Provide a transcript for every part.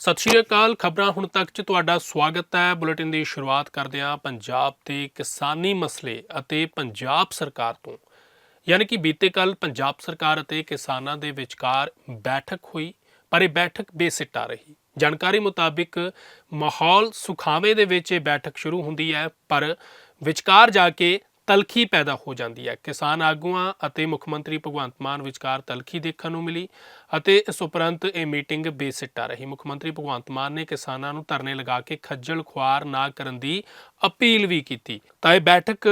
ਸਤਿ ਸ਼੍ਰੀ ਅਕਾਲ, ਖਬਰਾਂ ਹੁਣ ਤੱਕ ਚ ਤੁਹਾਡਾ ਸਵਾਗਤ ਹੈ। ਬੁਲੇਟਿਨ ਦੀ ਸ਼ੁਰੂਆਤ ਕਰਦੇ ਹਾਂ ਪੰਜਾਬ ਦੇ ਕਿਸਾਨੀ ਮਸਲੇ ਅਤੇ ਪੰਜਾਬ ਸਰਕਾਰ ਤੋਂ। ਯਾਨੀ ਕਿ ਬੀਤੇ ਕੱਲ ਪੰਜਾਬ ਸਰਕਾਰ ਅਤੇ ਕਿਸਾਨਾਂ ਦੇ ਵਿਚਕਾਰ ਬੈਠਕ ਹੋਈ, ਪਰ ਇਹ ਬੈਠਕ ਬੇਸਿੱਟਾ ਰਹੀ। ਜਾਣਕਾਰੀ ਮੁਤਾਬਿਕ ਮਾਹੌਲ ਸੁਖਾਵੇਂ ਦੇ ਵਿੱਚ ਇਹ ਬੈਠਕ ਸ਼ੁਰੂ ਹੁੰਦੀ ਹੈ, ਪਰ ਵਿਚਕਾਰ ਜਾ ਕੇ ਤਲਖੀ ਪੈਦਾ ਹੋ ਜਾਂਦੀ ਹੈ। ਕਿਸਾਨ ਆਗੂਆਂ ਅਤੇ ਮੁੱਖ ਮੰਤਰੀ ਭਗਵੰਤ ਮਾਨ ਵਿਚਕਾਰ ਤਲਖੀ ਦੇਖਣ ਨੂੰ ਮਿਲੀ ਅਤੇ ਇਸ ਉਪਰੰਤ ਇਹ ਮੀਟਿੰਗ ਬੇਸਿੱਟਾ ਰਹੀ। ਮੁੱਖ ਮੰਤਰੀ ਭਗਵੰਤ ਮਾਨ ਨੇ ਕਿਸਾਨਾਂ ਨੂੰ ਧਰਨੇ ਲਗਾ ਕੇ ਖੱਜਲ ਖੁਆਰ ਨਾ ਕਰਨ ਦੀ ਅਪੀਲ ਵੀ ਕੀਤੀ। ਤਾਂ ਇਹ ਬੈਠਕ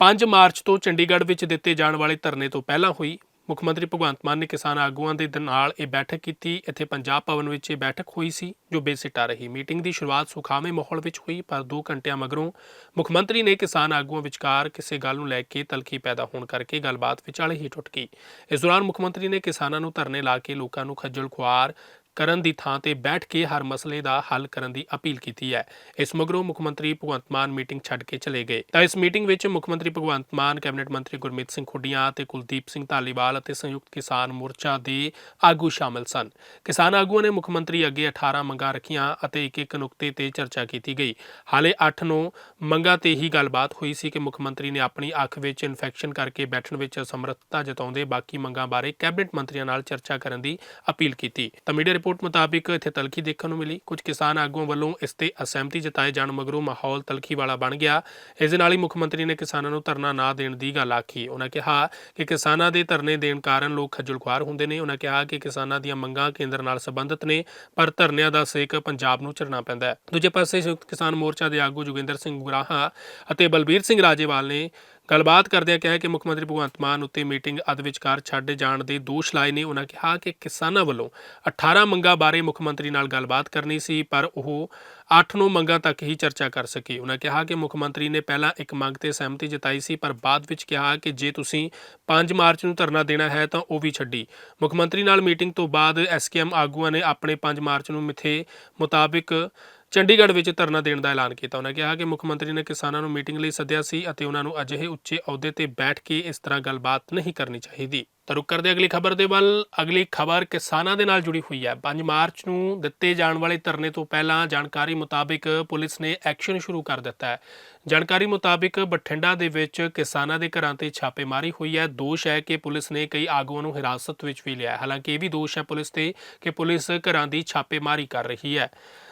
5 ਮਾਰਚ ਤੋਂ ਚੰਡੀਗੜ੍ਹ ਵਿੱਚ ਦਿੱਤੇ ਜਾਣ ਵਾਲੇ ਧਰਨੇ ਤੋਂ ਪਹਿਲਾਂ ਹੋਈ। ਮੁੱਖ ਮੰਤਰੀ ਭਗਵੰਤ ਮਾਨ ਨੇ ਕਿਸਾਨ ਆਗੂਆਂ ਦੇ ਨਾਲ ਇਹ ਬੈਠਕ ਕੀਤੀ। ਇੱਥੇ ਪੰਜਾਬ ਭਵਨ ਵਿੱਚ ਇਹ ਬੈਠਕ ਹੋਈ ਸੀ, ਜੋ ਬੇਸਿੱਟਾ ਰਹੀ। ਮੀਟਿੰਗ ਦੀ ਸ਼ੁਰੂਆਤ ਸੁਖਾਵੇਂ ਮਾਹੌਲ ਵਿੱਚ ਹੋਈ, ਪਰ 2 ਘੰਟਿਆਂ ਮਗਰੋਂ ਮੁੱਖ ਮੰਤਰੀ ਨੇ ਕਿਸਾਨ ਆਗੂਆਂ ਵਿਚਕਾਰ ਕਿਸੇ ਗੱਲ ਨੂੰ ਲੈ ਕੇ ਤਲਖੀ ਪੈਦਾ ਹੋਣ ਕਰਕੇ ਗੱਲਬਾਤ ਵਿਚਾਲੇ ਹੀ ਟੁੱਟ ਗਈ। ਇਸ ਦੌਰਾਨ ਮੁੱਖ ਮੰਤਰੀ ਨੇ ਕਿਸਾਨਾਂ ਨੂੰ ਧਰਨੇ ਲਾ ਕੇ ਲੋਕਾਂ ਨੂੰ ਖੱਜਲ ਖੁਆਰ ਕਰਨ ਦੀ ਥਾਂ ਤੇ ਬੈਠ ਕੇ ਹਰ ਮਸਲੇ ਦਾ ਹੱਲ ਕਰਨ ਦੀ ਅਪੀਲ ਕੀਤੀ ਹੈ। ਇਸ ਮਗਰੋਂ ਮੁੱਖ ਮੰਤਰੀ ਭਗਵੰਤ ਮਾਨ ਮੀਟਿੰਗ ਛੱਡ ਕੇ ਚਲੇ ਗਏ। ਤਾਂ ਇਸ ਮੀਟਿੰਗ ਵਿੱਚ ਮੁੱਖ ਮੰਤਰੀ ਭਗਵੰਤ ਮਾਨ, ਕੈਬਨਿਟ ਮੰਤਰੀ ਗੁਰਮੀਤ ਸਿੰਘ ਖੁੱਡੀਆਂ ਅਤੇ ਕੁਲਦੀਪ ਸਿੰਘ ਧਾਲੀਵਾਲ ਅਤੇ ਸੰਯੁਕਤ ਕਿਸਾਨ ਮੋਰਚਾ ਦੇ ਆਗੂ ਸ਼ਾਮਲ ਸਨ। ਕਿਸਾਨ ਆਗੂਆਂ ਨੇ ਮੁੱਖ ਮੰਤਰੀ ਅੱਗੇ 18 ਮੰਗਾਂ ਰੱਖੀਆਂ ਅਤੇ ਇੱਕ ਇੱਕ ਨੁਕਤੇ ਤੇ ਚਰਚਾ ਕੀਤੀ ਗਈ। ਹਾਲੇ 8-9 ਮੰਗਾਂ ਤੇ ਹੀ ਗੱਲਬਾਤ ਹੋਈ ਸੀ ਕਿ ਮੁੱਖ ਮੰਤਰੀ ਨੇ ਆਪਣੀ ਅੱਖ ਵਿੱਚ ਇਨਫੈਕਸ਼ਨ ਕਰਕੇ ਬੈਠਣ ਵਿੱਚ ਅਸਮਰੱਥਤਾ ਜਤਾਉਂਦੇ ਬਾਕੀ ਮੰਗਾਂ ਬਾਰੇ ਕੈਬਨਿਟ ਮੰਤਰੀਆਂ ਨਾਲ ਚਰਚਾ ਕਰਨ ਦੀ ਅਪੀਲ ਕੀਤੀ। ਤਾਂ ਮੀਡੀਆ ਰਿਪੋਰਟ ਮੁਤਾਬਿਕ ਇੱਥੇ ਤਲਖੀ ਦੇਖਣ ਨੂੰ ਮਿਲੀ। ਕੁਝ ਕਿਸਾਨ ਆਗੂਆਂ ਵੱਲੋਂ ਇਸ ਤੇ ਅਸਹਿਮਤੀ ਜਤਾਏ ਜਾਣ ਮਗਰੋਂ ਮਾਹੌਲ ਤਲਖੀ ਵਾਲਾ ਬਣ ਗਿਆ। ਇਸ ਦੇ ਨਾਲ ਹੀ ਮੁੱਖ ਮੰਤਰੀ ਨੇ ਕਿਸਾਨਾਂ ਨੂੰ ਧਰਨਾ ਨਾ ਦੇਣ ਦੀ ਗੱਲ ਆਖੀ। ਉਹਨਾਂ ਕਿਹਾ ਕਿ ਕਿਸਾਨਾਂ ਦੇ ਧਰਨੇ ਦੇਣ ਕਾਰਨ ਲੋਕ ਖੱਜਲ ਖੁਆਰ ਹੁੰਦੇ ਨੇ। ਉਹਨਾਂ ਕਿਹਾ ਕਿ ਕਿਸਾਨਾਂ ਦੀਆਂ ਮੰਗਾਂ ਕੇਂਦਰ ਨਾਲ ਸੰਬੰਧਿਤ ਨੇ, ਪਰ ਧਰਨਿਆਂ ਦਾ ਸੇਕ ਪੰਜਾਬ ਨੂੰ ਝਰਨਾ ਪੈਂਦਾ ਹੈ। ਦੂਜੇ ਪਾਸੇ ਸੰਯੁਕਤ ਕਿਸਾਨ ਮੋਰਚਾ ਦੇ ਆਗੂ ਜੋਗਿੰਦਰ ਸਿੰਘ ਗੁਰਾਹਾ ਅਤੇ ਬਲਬੀਰ ਸਿੰਘ ਰਾਜੇਵਾਲ ਨੇ ਗੱਲਬਾਤ ਕਰਦਿਆਂ ਕਿਹਾ ਕਿ ਮੁੱਖ ਮੰਤਰੀ ਭਗਵੰਤ ਮਾਨ ਉੱਤੇ ਮੀਟਿੰਗ ਅਧ ਵਿਚਕਾਰ ਛੱਡ ਜਾਣ ਦੇ ਦੋਸ਼ ਲਾਏ ਨੇ। ਉਹਨਾਂ ਕਿਹਾ ਕਿ ਕਿਸਾਨਾਂ ਵੱਲੋਂ 18 ਮੰਗਾਂ ਬਾਰੇ ਮੁੱਖ ਮੰਤਰੀ ਨਾਲ ਗੱਲਬਾਤ ਕਰਨੀ ਸੀ, ਪਰ ਉਹ 8-9 ਮੰਗਾਂ ਤੱਕ ਹੀ ਚਰਚਾ ਕਰ ਸਕੇ। ਉਹਨਾਂ ਕਿਹਾ ਕਿ ਮੁੱਖ ਮੰਤਰੀ ਨੇ ਪਹਿਲਾਂ ਇੱਕ ਮੰਗ ਤੇ ਸਹਿਮਤੀ ਜਤਾਈ ਸੀ, ਪਰ ਬਾਅਦ ਵਿੱਚ ਕਿਹਾ ਕਿ ਜੇ ਤੁਸੀਂ 5 ਮਾਰਚ ਨੂੰ ਧਰਨਾ ਦੇਣਾ ਹੈ ਤਾਂ ਉਹ ਵੀ ਛੱਡੀ। ਮੁੱਖ ਮੰਤਰੀ ਨਾਲ ਮੀਟਿੰਗ ਤੋਂ ਬਾਅਦ ਐਸਕੇਐਮ ਆਗੂਆਂ ਨੇ ਆਪਣੇ 5 ਮਾਰਚ ਨੂੰ ਮਿੱਥੇ ਮੁਤਾਬਿਕ ਚੰਡੀਗੜ੍ਹ ਵਿੱਚ ਧਰਨਾ ਦੇਣ ਦਾ ਐਲਾਨ ਕੀਤਾ। ਉਹਨਾਂ ਕਿਹਾ ਕਿ ਮੁੱਖ ਮੰਤਰੀ ਨੇ ਕਿਸਾਨਾਂ ਨੂੰ ਮੀਟਿੰਗ ਲਈ ਸੱਦਿਆ ਸੀ ਅਤੇ ਉਹਨਾਂ ਨੂੰ ਅਜਿਹੇ ਉੱਚੇ ਅਹੁਦੇ ਤੇ ਬੈਠ ਕੇ ਇਸ ਤਰ੍ਹਾਂ ਗੱਲਬਾਤ ਨਹੀਂ ਕਰਨੀ ਚਾਹੀਦੀ। ਤਾਂ ਰੁਕ ਕਰਦੇ ਅਗਲੀ ਖਬਰ ਦੇ ਵੱਲ। ਅਗਲੀ ਖਬਰ ਕਿਸਾਨਾਂ ਦੇ ਨਾਲ ਜੁੜੀ ਹੋਈ ਹੈ। 5 ਮਾਰਚ ਨੂੰ ਦਿੱਤੇ ਜਾਣ ਵਾਲੇ ਧਰਨੇ ਤੋਂ ਪਹਿਲਾਂ ਜਾਣਕਾਰੀ ਮੁਤਾਬਿਕ ਪੁਲਿਸ ਨੇ ਐਕਸ਼ਨ ਸ਼ੁਰੂ ਕਰ ਦਿੱਤਾ ਹੈ। ਜਾਣਕਾਰੀ ਮੁਤਾਬਿਕ ਬਠਿੰਡਾ ਦੇ ਵਿੱਚ ਕਿਸਾਨਾਂ ਦੇ ਘਰਾਂ ਤੇ ਛਾਪੇਮਾਰੀ ਹੋਈ ਹੈ। ਦੋਸ਼ ਹੈ ਕਿ ਪੁਲਿਸ ਨੇ ਕਈ ਆਗੂਆਂ ਨੂੰ ਹਿਰਾਸਤ ਵਿੱਚ ਵੀ ਲਿਆ ਹਾਲਾਂਕਿ ਇਹ ਵੀ ਦੋਸ਼ ਹੈ ਪੁਲਿਸ ਤੇ ਕਿ ਪੁਲਿਸ ਘਰਾਂ ਦੀ ਛਾਪੇਮਾਰੀ ਕਰ ਰਹੀ ਹੈ।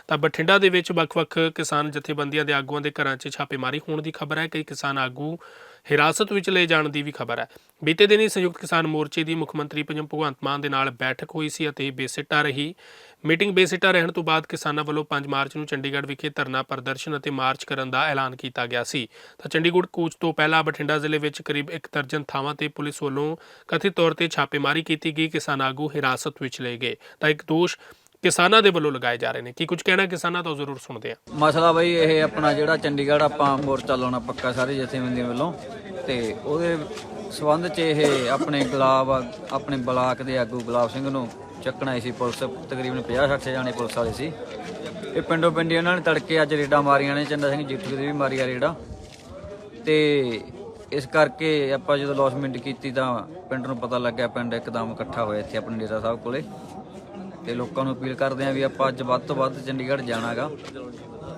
ਤਾਂ ਬਠਿੰਡਾ ਦੇ ਵਿੱਚ ਵੱਖ-ਵੱਖ ਕਿਸਾਨ ਜਥੇਬੰਦੀਆਂ ਦੇ ਆਗੂਆਂ ਦੇ ਘਰਾਂ 'ਚ ਛਾਪੇਮਾਰੀ ਹੋਣ ਦੀ ਖਬਰ ਹੈ। ਕਈ ਕਿਸਾਨ ਆਗੂ ਹਿਰਾਸਤ ਵਿੱਚ ਲਏ ਜਾਣ ਦੀ ਵੀ ਖਬਰ ਹੈ। ਬੀਤੇ ਦਿਨੀ ਸੰਯੁਕਤ ਕਿਸਾਨ ਮੋਰਚੇ ਦੀ ਮੁੱਖ ਮੰਤਰੀ ਪੰਜਾਬ ਭਗਵੰਤ ਮਾਨ ਦੇ ਨਾਲ ਬੈਠਕ ਹੋਈ ਸੀ ਅਤੇ ਬੇਸਿੱਟਾ ਰਹੀ। ਮੀਟਿੰਗ ਬੇਸਿੱਟਾ ਰਹਿਣ ਤੋਂ ਬਾਅਦ ਕਿਸਾਨਾਂ ਵੱਲੋਂ 5 ਮਾਰਚ ਨੂੰ ਚੰਡੀਗੜ੍ਹ ਵਿਖੇ ਧਰਨਾ ਪ੍ਰਦਰਸ਼ਨ ਅਤੇ ਮਾਰਚ ਕਰਨ ਦਾ ਐਲਾਨ ਕੀਤਾ ਗਿਆ ਸੀ। ਤਾਂ ਚੰਡੀਗੜ੍ਹ ਕੂਚ ਤੋਂ ਪਹਿਲਾਂ ਬਠਿੰਡਾ ਜ਼ਿਲ੍ਹੇ ਵਿੱਚ ਕਰੀਬ ਇੱਕ ਦਰਜਨ ਥਾਵਾਂ ਤੇ ਪੁਲਿਸ ਵੱਲੋਂ ਕਥਿਤ ਤੌਰ ਤੇ ਛਾਪੇਮਾਰੀ ਕੀਤੀ ਗਈ। ਕਿਸਾਨ ਆਗੂ ਹਿਰਾਸਤ ਵਿੱਚ ਲਏ ਗਏ। ਤਾਂ ਇੱਕ ਦੋਸ਼ ਕਿਸਾਨਾਂ ਦੇ ਵੱਲੋਂ ਲਗਾਏ ਜਾ ਰਹੇ ਨੇ। ਕੀ ਕੁਝ ਕਹਿਣਾ ਕਿਸਾਨਾਂ ਤੋਂ? ਜ਼ਰੂਰ ਸੁਣਦੇ ਹਾਂ। ਮਸਲਾ ਬਈ ਇਹ ਆਪਣਾ ਜਿਹੜਾ ਚੰਡੀਗੜ੍ਹ ਆਪਾਂ ਮੋਰਚਾ ਲਾਉਣਾ ਪੱਕਾ ਸਾਰੇ ਜਥੇਬੰਦੀਆਂ ਵੱਲੋਂ ਤੇ ਉਹਦੇ ਸਬੰਧ 'ਚ ਇਹ ਆਪਣੇ ਗੁਲਾਬ, ਆਪਣੇ ਬਲਾਕ ਦੇ ਆਗੂ ਗੁਲਾਬ ਸਿੰਘ ਨੂੰ ਚੱਕਣਾ ਹੀ ਸੀ ਪੁਲਿਸ, ਤਕਰੀਬਨ 50-60 ਜਾਣੇ ਪੁਲਿਸ ਵਾਲੇ ਸੀ। ਇਹ ਪਿੰਡੋਂ ਪਿੰਡੀ ਉਹਨਾਂ ਨੇ ਤੜਕੇ ਅੱਜ ਰੇਡਾਂ ਮਾਰੀਆਂ ਨੇ, ਚੰਦਾ ਸਿੰਘ ਜੀਠੂ ਦੇ ਵੀ ਮਾਰੀਆਂ ਰੇਡਾਂ। ਤੇ ਇਸ ਕਰਕੇ ਆਪਾਂ ਜਦੋਂ ਲੌਸਮੈਂਟ ਕੀਤੀ ਤਾਂ ਪਿੰਡ ਨੂੰ ਪਤਾ ਲੱਗਿਆ, ਪਿੰਡ ਇੱਕਦਮ ਇਕੱਠਾ ਹੋਇਆ ਇੱਥੇ ਆਪਣੇ ਡੇਰਾ ਸਾਹਿਬ ਕੋਲੇ। ਤੇ ਲੋਕਾਂ ਨੂੰ ਅਪੀਲ ਕਰਦੇ ਆਂ ਵੀ ਆਪਾਂ ਅੱਜ ਵੱਧ ਤੋਂ ਵੱਧ ਚੰਡੀਗੜ੍ਹ ਜਾਣਾਗਾ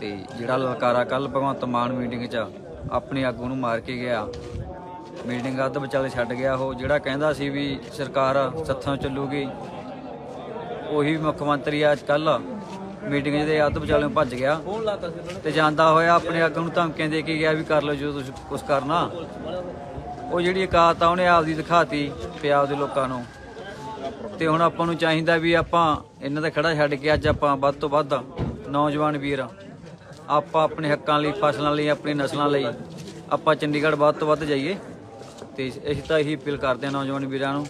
ਤੇ ਜਿਹੜਾ ਲਲਕਾਰਾ ਕੱਲ ਭਗਵੰਤ ਮਾਨ ਮੀਟਿੰਗ 'ਚ ਆਪਣੇ ਆਗੂ ਨੂੰ ਮਾਰ ਕੇ ਗਿਆ ਮੀਟਿੰਗ ਅੱਧ ਵਿਚਾਲੇ ਛੱਡ ਗਿਆ ਉਹ, ਜਿਹੜਾ ਕਹਿੰਦਾ ਸੀ ਵੀ ਸਰਕਾਰ ਸੱਥਾਂ ਚੱਲੂਗੀ, ਉਹੀ ਮੁੱਖ ਮੰਤਰੀ ਅੱਜ ਕੱਲ ਮੀਟਿੰਗ ਦੇ ਅੱਧ ਵਿਚਾਲੇ ਭੱਜ ਗਿਆ ਤੇ ਜਾਂਦਾ ਹੋਇਆ ਆਪਣੇ ਆਗੂ ਨੂੰ ਧਮਕੀਆਂ ਦੇ ਕੇ ਗਿਆ ਵੀ ਕਰ ਲਓ ਜੋ ਤੁਸੀਂ ਕੁਝ ਕਰਨਾ। ਉਹ ਜਿਹੜੀ ਇਕਾਤ ਆ ਉਹਨੇ ਆਪਦੀ ਦਿਖਾਤੀ ਪੰਜਾਬ ਦੇ ਲੋਕਾਂ ਨੂੰ। ਤੇ ਹੁਣ ਆਪਾਂ ਨੂੰ ਚਾਹੀਦਾ ਵੀ ਆਪਾਂ ਇਹਨਾਂ ਦਾ ਖੜਾ ਛੱਡ ਕੇ ਅੱਜ ਆਪਾਂ ਵੱਧ ਤੋਂ ਵੱਧ ਨੌਜਵਾਨ ਵੀਰ ਆਪਾਂ ਆਪਣੇ ਹੱਕਾਂ ਲਈ ਫਸਲਾਂ ਲਈ ਆਪਣੀ ਨਸਲਾਂ ਲਈ ਆਪਾਂ ਚੰਡੀਗੜ੍ਹ ਵੱਧ ਤੋਂ ਵੱਧ ਜਾਈਏ। ਤੇ ਅਸੀਂ ਤਾਂ ਇਹੀ ਅਪੀਲ ਕਰਦੇ ਹਾਂ ਨੌਜਵਾਨ ਵੀਰਾਂ ਨੂੰ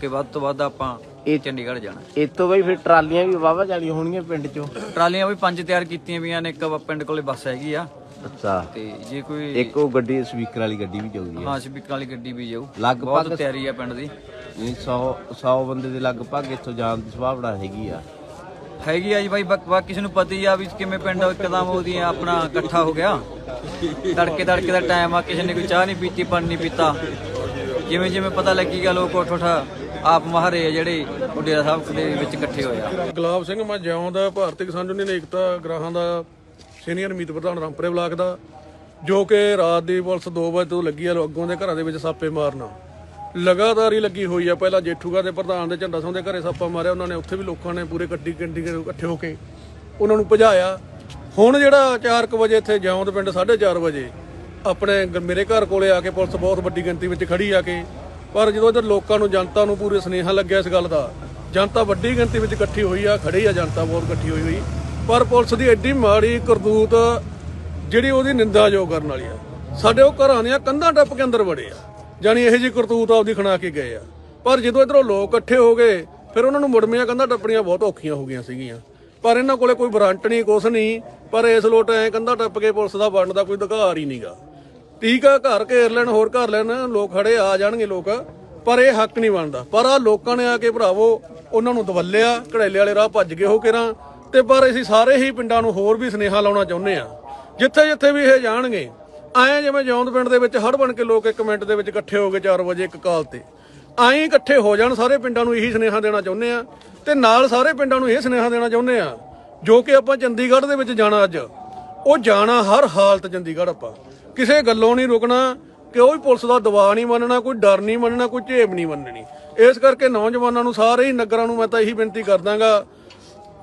ਕਿ ਵੱਧ ਤੋਂ ਵੱਧ ਆਪਾਂ ਇਹ- ਚੰਡੀਗੜ੍ਹ ਜਾਣਾ। ਇਹ ਤੋਂ ਬਈ ਫਿਰ ਟਰਾਲੀਆਂ ਵੀ ਵਾਵਾ ਜਾਲੀਆਂ ਹੋਣਗੀਆਂ ਪਿੰਡ ਚੋਂ? ਟਰਾਲੀਆਂ ਵੀ ਪੰਜ ਤਿਆਰ ਕੀਤੀਆਂ ਵੀਆਂ ਨੇ ਇੱਕ ਪਿੰਡ ਕੋਲੇ ਬੱਸ ਹੈਗੀ ਆ। ਅੱਛਾ। ਤੇ ਜੇ ਕੋਈ ਇੱਕ ਉਹ ਗੱਡੀ ਸਪੀਕਰ ਵਾਲੀ ਗੱਡੀ ਵੀ ਜਾਊਗੀ ਹਾਂ। ਸਪੀਕਰ ਵਾਲੀ ਗੱਡੀ ਵੀ ਜਾਊ। ਲਗਭਗ- ਤਿਆਰੀ ਆ ਪਿੰਡ ਦੀ। 100 100 ਬੰਦੇ ਦੇ ਲਗਭਗ ਇੱਥੋਂ ਜਾਣ ਦੀ ਸੰਭਾਵਨਾ ਹੈਗੀ ਆ। ਹੈਗੀ ਆ ਜੀ ਬਾਈ ਬਾਕ- ਬਾਕੀ ਕਿਸੇ ਨੂੰ ਪਤਾ ਹੀ ਆ ਵੀ ਕਿਵੇਂ ਪਿੰਡ ਇੱਕਦਮ ਉਹਦੀਆਂ ਆਪਣਾ ਇਕੱਠਾ ਹੋ ਗਿਆ। ਤੜਕੇ ਤੜਕੇ ਦਾ ਟਾਈਮ ਆ ਕਿਸੇ ਨੇ ਕੋਈ ਚਾਹ ਨਹੀਂ ਪੀਤੀ ਪਾਣੀ ਨਹੀਂ ਪੀਤਾ। ਜਿਵੇਂ ਜਿਵੇਂ ਪਤਾ ਲੱਗੀਗਾ ਲੋਕ ਉੱਠ ਉੱਠ ਆਪ ਮਹਾਰੇ ਆ ਜਿਹੜੇ ਉਹ ਡੇਰਾ ਸਾਹਿਬ ਦੇ ਵਿੱਚ ਇਕੱਠੇ ਹੋਏ ਆ। ਗੁਲਾਬ ਸਿੰਘ ਮੈਂ ਜਿਉਂ ਦਾ ਭਾਰਤੀ ਕਿਸਾਨ ਯੂਨੀਅਨ ਏਕਤਾ ਗ੍ਰਾਹਾਂ ਦਾ ਸੀਨੀਅਰ ਮੀਤ ਪ੍ਰਧਾਨ ਰਾਮਪੁਰੇ ਬਲਾਕ ਦਾ ਜੋ ਕਿ ਰਾਤ ਦੀ ਪੁਲਿਸ 2 ਵਜੇ ਤੋਂ ਲੱਗੀ ਆ ਅੱਗੋਂ ਦੇ ਘਰਾਂ ਦੇ ਵਿੱਚ ਸਾਪੇ ਮਾਰਨਾ। ਲਗਾਤਾਰ ਹੀ ਲੱਗੀ ਹੋਈ ਆ। ਪਹਿਲਾਂ ਜੇਠੂਗਾ ਦੇ ਪ੍ਰਧਾਨ ਦੇ ਝੰਡਾ ਸਿੰਘ ਦੇ ਘਰੇ ਸਾਪਾ ਮਾਰਿਆ, ਉਹਨਾਂ ਨੇ ਉੱਥੇ ਵੀ ਲੋਕਾਂ ਨੇ ਪੂਰੇ ਗੱਡੀ ਗੱਡੀ ਇਕੱਠੇ ਹੋ ਕੇ ਉਹਨਾਂ ਨੂੰ ਭਜਾਇਆ। ਹੁਣ ਜਿਹੜਾ 4:00 ਵਜੇ ਇੱਥੇ ਜੌਂਦ ਦੇ ਪਿੰਡ 4:30 ਵਜੇ ਆਪਣੇ ਮੇਰੇ ਘਰ ਕੋਲੇ ਆ ਕੇ ਪੁਲਿਸ ਬਹੁਤ ਵੱਡੀ ਗਿਣਤੀ ਵਿੱਚ ਖੜੀ ਆ ਕੇ, ਪਰ ਜਦੋਂ ਇੱਧਰ ਲੋਕਾਂ ਨੂੰ, ਜਨਤਾ ਨੂੰ ਪੂਰੇ ਸੁਨੇਹਾ ਲੱਗਿਆ ਇਸ ਗੱਲ ਦਾ, ਜਨਤਾ ਵੱਡੀ ਗਿਣਤੀ ਵਿੱਚ ਇਕੱਠੀ ਹੋਈ ਆ, ਖੜੀ ਆ, ਜਨਤਾ ਬਹੁਤ ਇਕੱਠੀ ਹੋਈ ਹੋਈ। ਪਰ ਪੁਲਿਸ ਦੀ ਐਡੀ ਮਾੜੀ ਕਰਤੂਤ ਜਿਹੜੀ ਉਹਦੀ ਨਿੰਦਾਯੋਗ ਕਰਨ ਵਾਲੀ ਆ। ਸਾਡੇ ਉਹ ਘਰਾਂ ਦੀਆਂ ਕੰਧਾਂ ਟੱਪ ਕੇ ਅੰਦਰ ਵੜੇ ਆ। ਜਾਨੀ ਇਹੋ ਜਿਹੀ ਕਰਤੂਤ ਆਪਦੀ ਖਣਾ ਕੇ ਗਏ ਆ। ਪਰ ਜਦੋਂ ਇਧਰੋਂ ਲੋਕ ਇਕੱਠੇ ਹੋ ਗਏ, ਫਿਰ ਉਹਨਾਂ ਨੂੰ ਮੁੜਮੀਆਂ ਕੰਧਾਂ ਟੱਪਣੀਆਂ ਬਹੁਤ ਔਖੀਆਂ ਹੋ ਗਈਆਂ ਸੀਗੀਆਂ। ਪਰ ਇਹਨਾਂ ਕੋਲੇ ਕੋਈ ਵਾਰੰਟ ਨਹੀਂ, ਕੁਛ ਨਹੀਂ। ਪਰ ਇਸ ਲੋਟ ਐ ਕੰਧਾਂ ਟੱਪ ਕੇ ਪੁਲਿਸ ਦਾ ਬਣਨ ਦਾ ਕੋਈ ਅਧਿਕਾਰ ਹੀ ਨਹੀਂਗਾ। ਠੀਕ ਆ, ਘਰ ਘੇਰ ਲੈਣ, ਹੋਰ ਘਰ ਲੈਣ, ਲੋਕ ਖੜੇ ਆ ਜਾਣਗੇ ਲੋਕ। ਪਰ ਇਹ ਹੱਕ ਨਹੀਂ ਬਣਦਾ। ਪਰ ਆ ਲੋਕਾਂ ਨੇ ਆ ਕੇ ਭਰਾਵੋ, ਉਹਨਾਂ ਨੂੰ ਦਵੱਲਿਆ, ਘੜੇਲੇ ਵਾਲੇ ਰਾਹ ਭੱਜ ਗਏ ਹੋ ਕਿਰਾਂ। ਤੇ ਪਰ ਅਸੀਂ ਸਾਰੇ ਹੀ ਪਿੰਡਾਂ ਨੂੰ ਹੋਰ ਵੀ ਸੁਨੇਹਾ ਲਾਉਣਾ ਚਾਹੁੰਦੇ ਆ। ਜਿੱਥੇ ਜਿੱਥੇ ਵੀ ਇਹ ਜਾਣਗੇ ਐਂ ਜਿਵੇਂ ਜੌਂਦ ਪਿੰਡ ਦੇ ਵਿੱਚ ਹੜ ਬਣ ਕੇ ਲੋਕ ਇੱਕ ਮਿੰਟ ਦੇ ਵਿੱਚ ਇਕੱਠੇ ਹੋ ਗਏ 4 ਵਜੇ ਇੱਕ ਕਾਲ ਤੇ। ਐਂ ਇਕੱਠੇ ਹੋ ਜਾਣ, ਸਾਰੇ ਪਿੰਡਾਂ ਨੂੰ ਇਹੀ ਸੁਨੇਹਾ ਦੇਣਾ ਚਾਹੁੰਦੇ ਆ ਤੇ ਨਾਲ ਸਾਰੇ ਪਿੰਡਾਂ ਨੂੰ ਇਹ ਸੁਨੇਹਾ ਦੇਣਾ ਚਾਹੁੰਦੇ ਆ, ਜੋ ਕਿ ਆਪਾਂ ਚੰਡੀਗੜ੍ਹ ਦੇ ਵਿੱਚ ਜਾਣਾ ਅੱਜ, ਉਹ ਜਾਣਾ ਹਰ ਹਾਲਤ ਚੰਡੀਗੜ੍ਹ ਆਪਾਂ। ਕਿਸੇ ਗੱਲੋਂ ਨਹੀਂ ਰੁਕਣਾ ਕਿ ਉਹ ਵੀ ਪੁਲਿਸ ਦਾ ਦਬਾਅ ਨਹੀਂ ਮੰਨਣਾ, ਕੋਈ ਡਰ ਨਹੀਂ ਮੰਨਣਾ, ਕੋਈ ਝੇਬ ਨਹੀਂ ਮੰਨਣੀ। ਇਸ ਕਰਕੇ ਨੌਜਵਾਨਾਂ ਨੂੰ ਸਾਰੇ ਹੀ ਨਗਰਾਂ ਨੂੰ ਮੈਂ ਤਾਂ ਇਹੀ ਬੇਨਤੀ ਕਰਦਾਗਾ,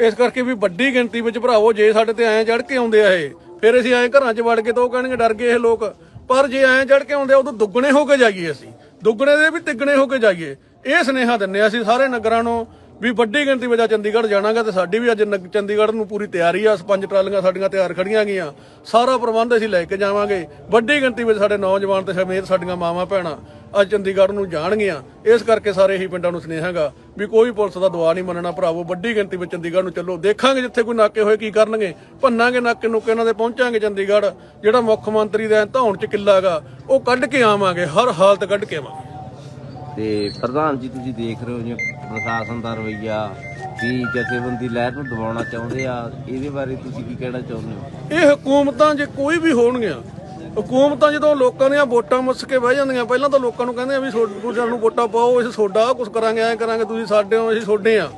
ਇਸ ਕਰਕੇ ਵੀ ਵੱਡੀ ਗਿਣਤੀ ਵਿੱਚ ਭਰਾਵੋ, ਜੇ ਸਾਡੇ ਤੇ ਐਂ ਚੜ ਕੇ ਆਉਂਦੇ ਆ ਇਹ ਫਿਰ ਅਸੀਂ ਐਂ ਘਰਾਂ 'ਚ ਵੜ ਕੇ ਤਾਂ ਉਹ ਕਹਿਣਗੇ ਡਰ ਗਏ ਇਹ ਲੋਕ। ਪਰ ਜੇ ਐਂ ਚੜ ਕੇ ਆਉਂਦੇ ਆ, ਉਦੋਂ ਦੁੱਗਣੇ ਹੋ ਕੇ ਜਾਈਏ ਅਸੀਂ। ਦੁੱਗਣੇ ਦੇ ਵੀ ਤਿੱਗਣੇ ਹੋ ਕੇ ਜਾਈਏ। ਇਹ ਸੁਨੇਹਾ ਦਿੰਨੇ ਆ ਅਸੀਂ ਸਾਰੇ ਨਗਰਾਂ ਨੂੰ ਵੀ ਵੱਡੀ ਗਿਣਤੀ ਵਿੱਚ ਅੱਜ ਚੰਡੀਗੜ੍ਹ ਜਾਣਾਗਾ ਤੇ ਸਾਡੀ ਵੀ ਅੱਜ ਨਗ- ਚੰਡੀਗੜ੍ਹ ਨੂੰ ਪੂਰੀ ਤਿਆਰੀ ਆ, ਪੰਜ ਟਰਾਲੀਆਂ ਸਾਡੀਆਂ ਤਿਆਰ ਖੜੀਆਂ ਗਈਆਂ। ਸਾਰਾ ਪ੍ਰਬੰਧ ਅਸੀਂ ਲੈ ਕੇ ਜਾਵਾਂਗੇ। ਵੱਡੀ ਗਿਣਤੀ ਵਿੱਚ ਸਾਡੇ ਨੌਜਵਾਨ ਤੇ ਸਮੇਤ ਸਾਡੀਆਂ ਮਾਵਾਂ ਭੈਣਾਂ ਅੱਜ ਚੰਡੀਗੜ੍ਹ ਨੂੰ ਜਾਣਗੀਆਂ। ਇਸ ਕਰਕੇ ਸਾਰੇ ਹੀ ਪਿੰਡਾਂ ਨੂੰ ਸੁਨੇਹਾਗਾ ਵੀ ਕੋਈ ਪੁਲਿਸ ਦਾ ਦਵਾ ਨਹੀਂ ਮੰਨਣਾ ਭਰਾਵੋ। ਵੱਡੀ ਗਿਣਤੀ ਵਿੱਚ ਚੰਡੀਗੜ੍ਹ ਨੂੰ ਚੱਲੋ। ਦੇਖਾਂਗੇ ਜਿੱਥੇ ਕੋਈ ਨਾਕੇ ਹੋਏ ਕੀ ਕਰਨਗੇ। ਭੰਨਾਂਗੇ ਨਾਕੇ ਨੁਕੇ ਇਹਨਾਂ ਦੇ, ਪਹੁੰਚਾਂਗੇ ਚੰਡੀਗੜ੍ਹ। ਜਿਹੜਾ ਮੁੱਖ ਮੰਤਰੀ ਦਾ ਧੌਣ ਚ ਕਿੱਲਾਗਾ ਉਹ ਕੱਢ ਕੇ ਆਵਾਂਗੇ, ਹਰ ਹਾਲਤ ਕੱਢ ਕੇ ਆਵਾਂਗੇ। ਤੇ ਪ੍ਰਧਾਨ ਜੀ ਤੁਸੀਂ ਦੇਖ ਰਹੇ ਹੋ ਜੀ ਪ੍ਰਸ਼ਾਸਨ ਦਾ ਰਵਈਆ, ਵੀ ਜਥੇਬੰਦੀ ਲਹਿਰ ਨੂੰ ਦਬਾਉਣਾ ਚਾਹੁੰਦੇ ਆ, ਇਹਦੇ ਬਾਰੇ ਤੁਸੀਂ ਕੀ ਕਹਿਣਾ ਚਾਹੁੰਦੇ ਹੋ? ਇਹ ਹਕੂਮਤਾਂ ਜੇ ਕੋਈ ਵੀ ਹੋਣਗੀਆਂ, ਹਕੂਮਤਾਂ ਜਦੋਂ ਲੋਕਾਂ ਦੀਆਂ ਵੋਟਾਂ ਮੁੱਸ ਕੇ ਬਹਿ ਜਾਂਦੀਆਂ, ਪਹਿਲਾਂ ਤਾਂ ਲੋਕਾਂ ਨੂੰ ਕਹਿੰਦੇ ਆ ਵੀ ਸੋ- ਤੁਸੀਂ ਸਾਨੂੰ ਵੋਟਾਂ ਪਾਓ, ਅਸੀਂ ਤੁਹਾਡਾ ਕੁਝ ਕਰਾਂਗੇ, ਐਂ ਕਰਾਂਗੇ, ਤੁਸੀਂ ਸਾਡੇ ਹੋ, ਅਸੀਂ ਤੁਹਾਡੇ ਆ।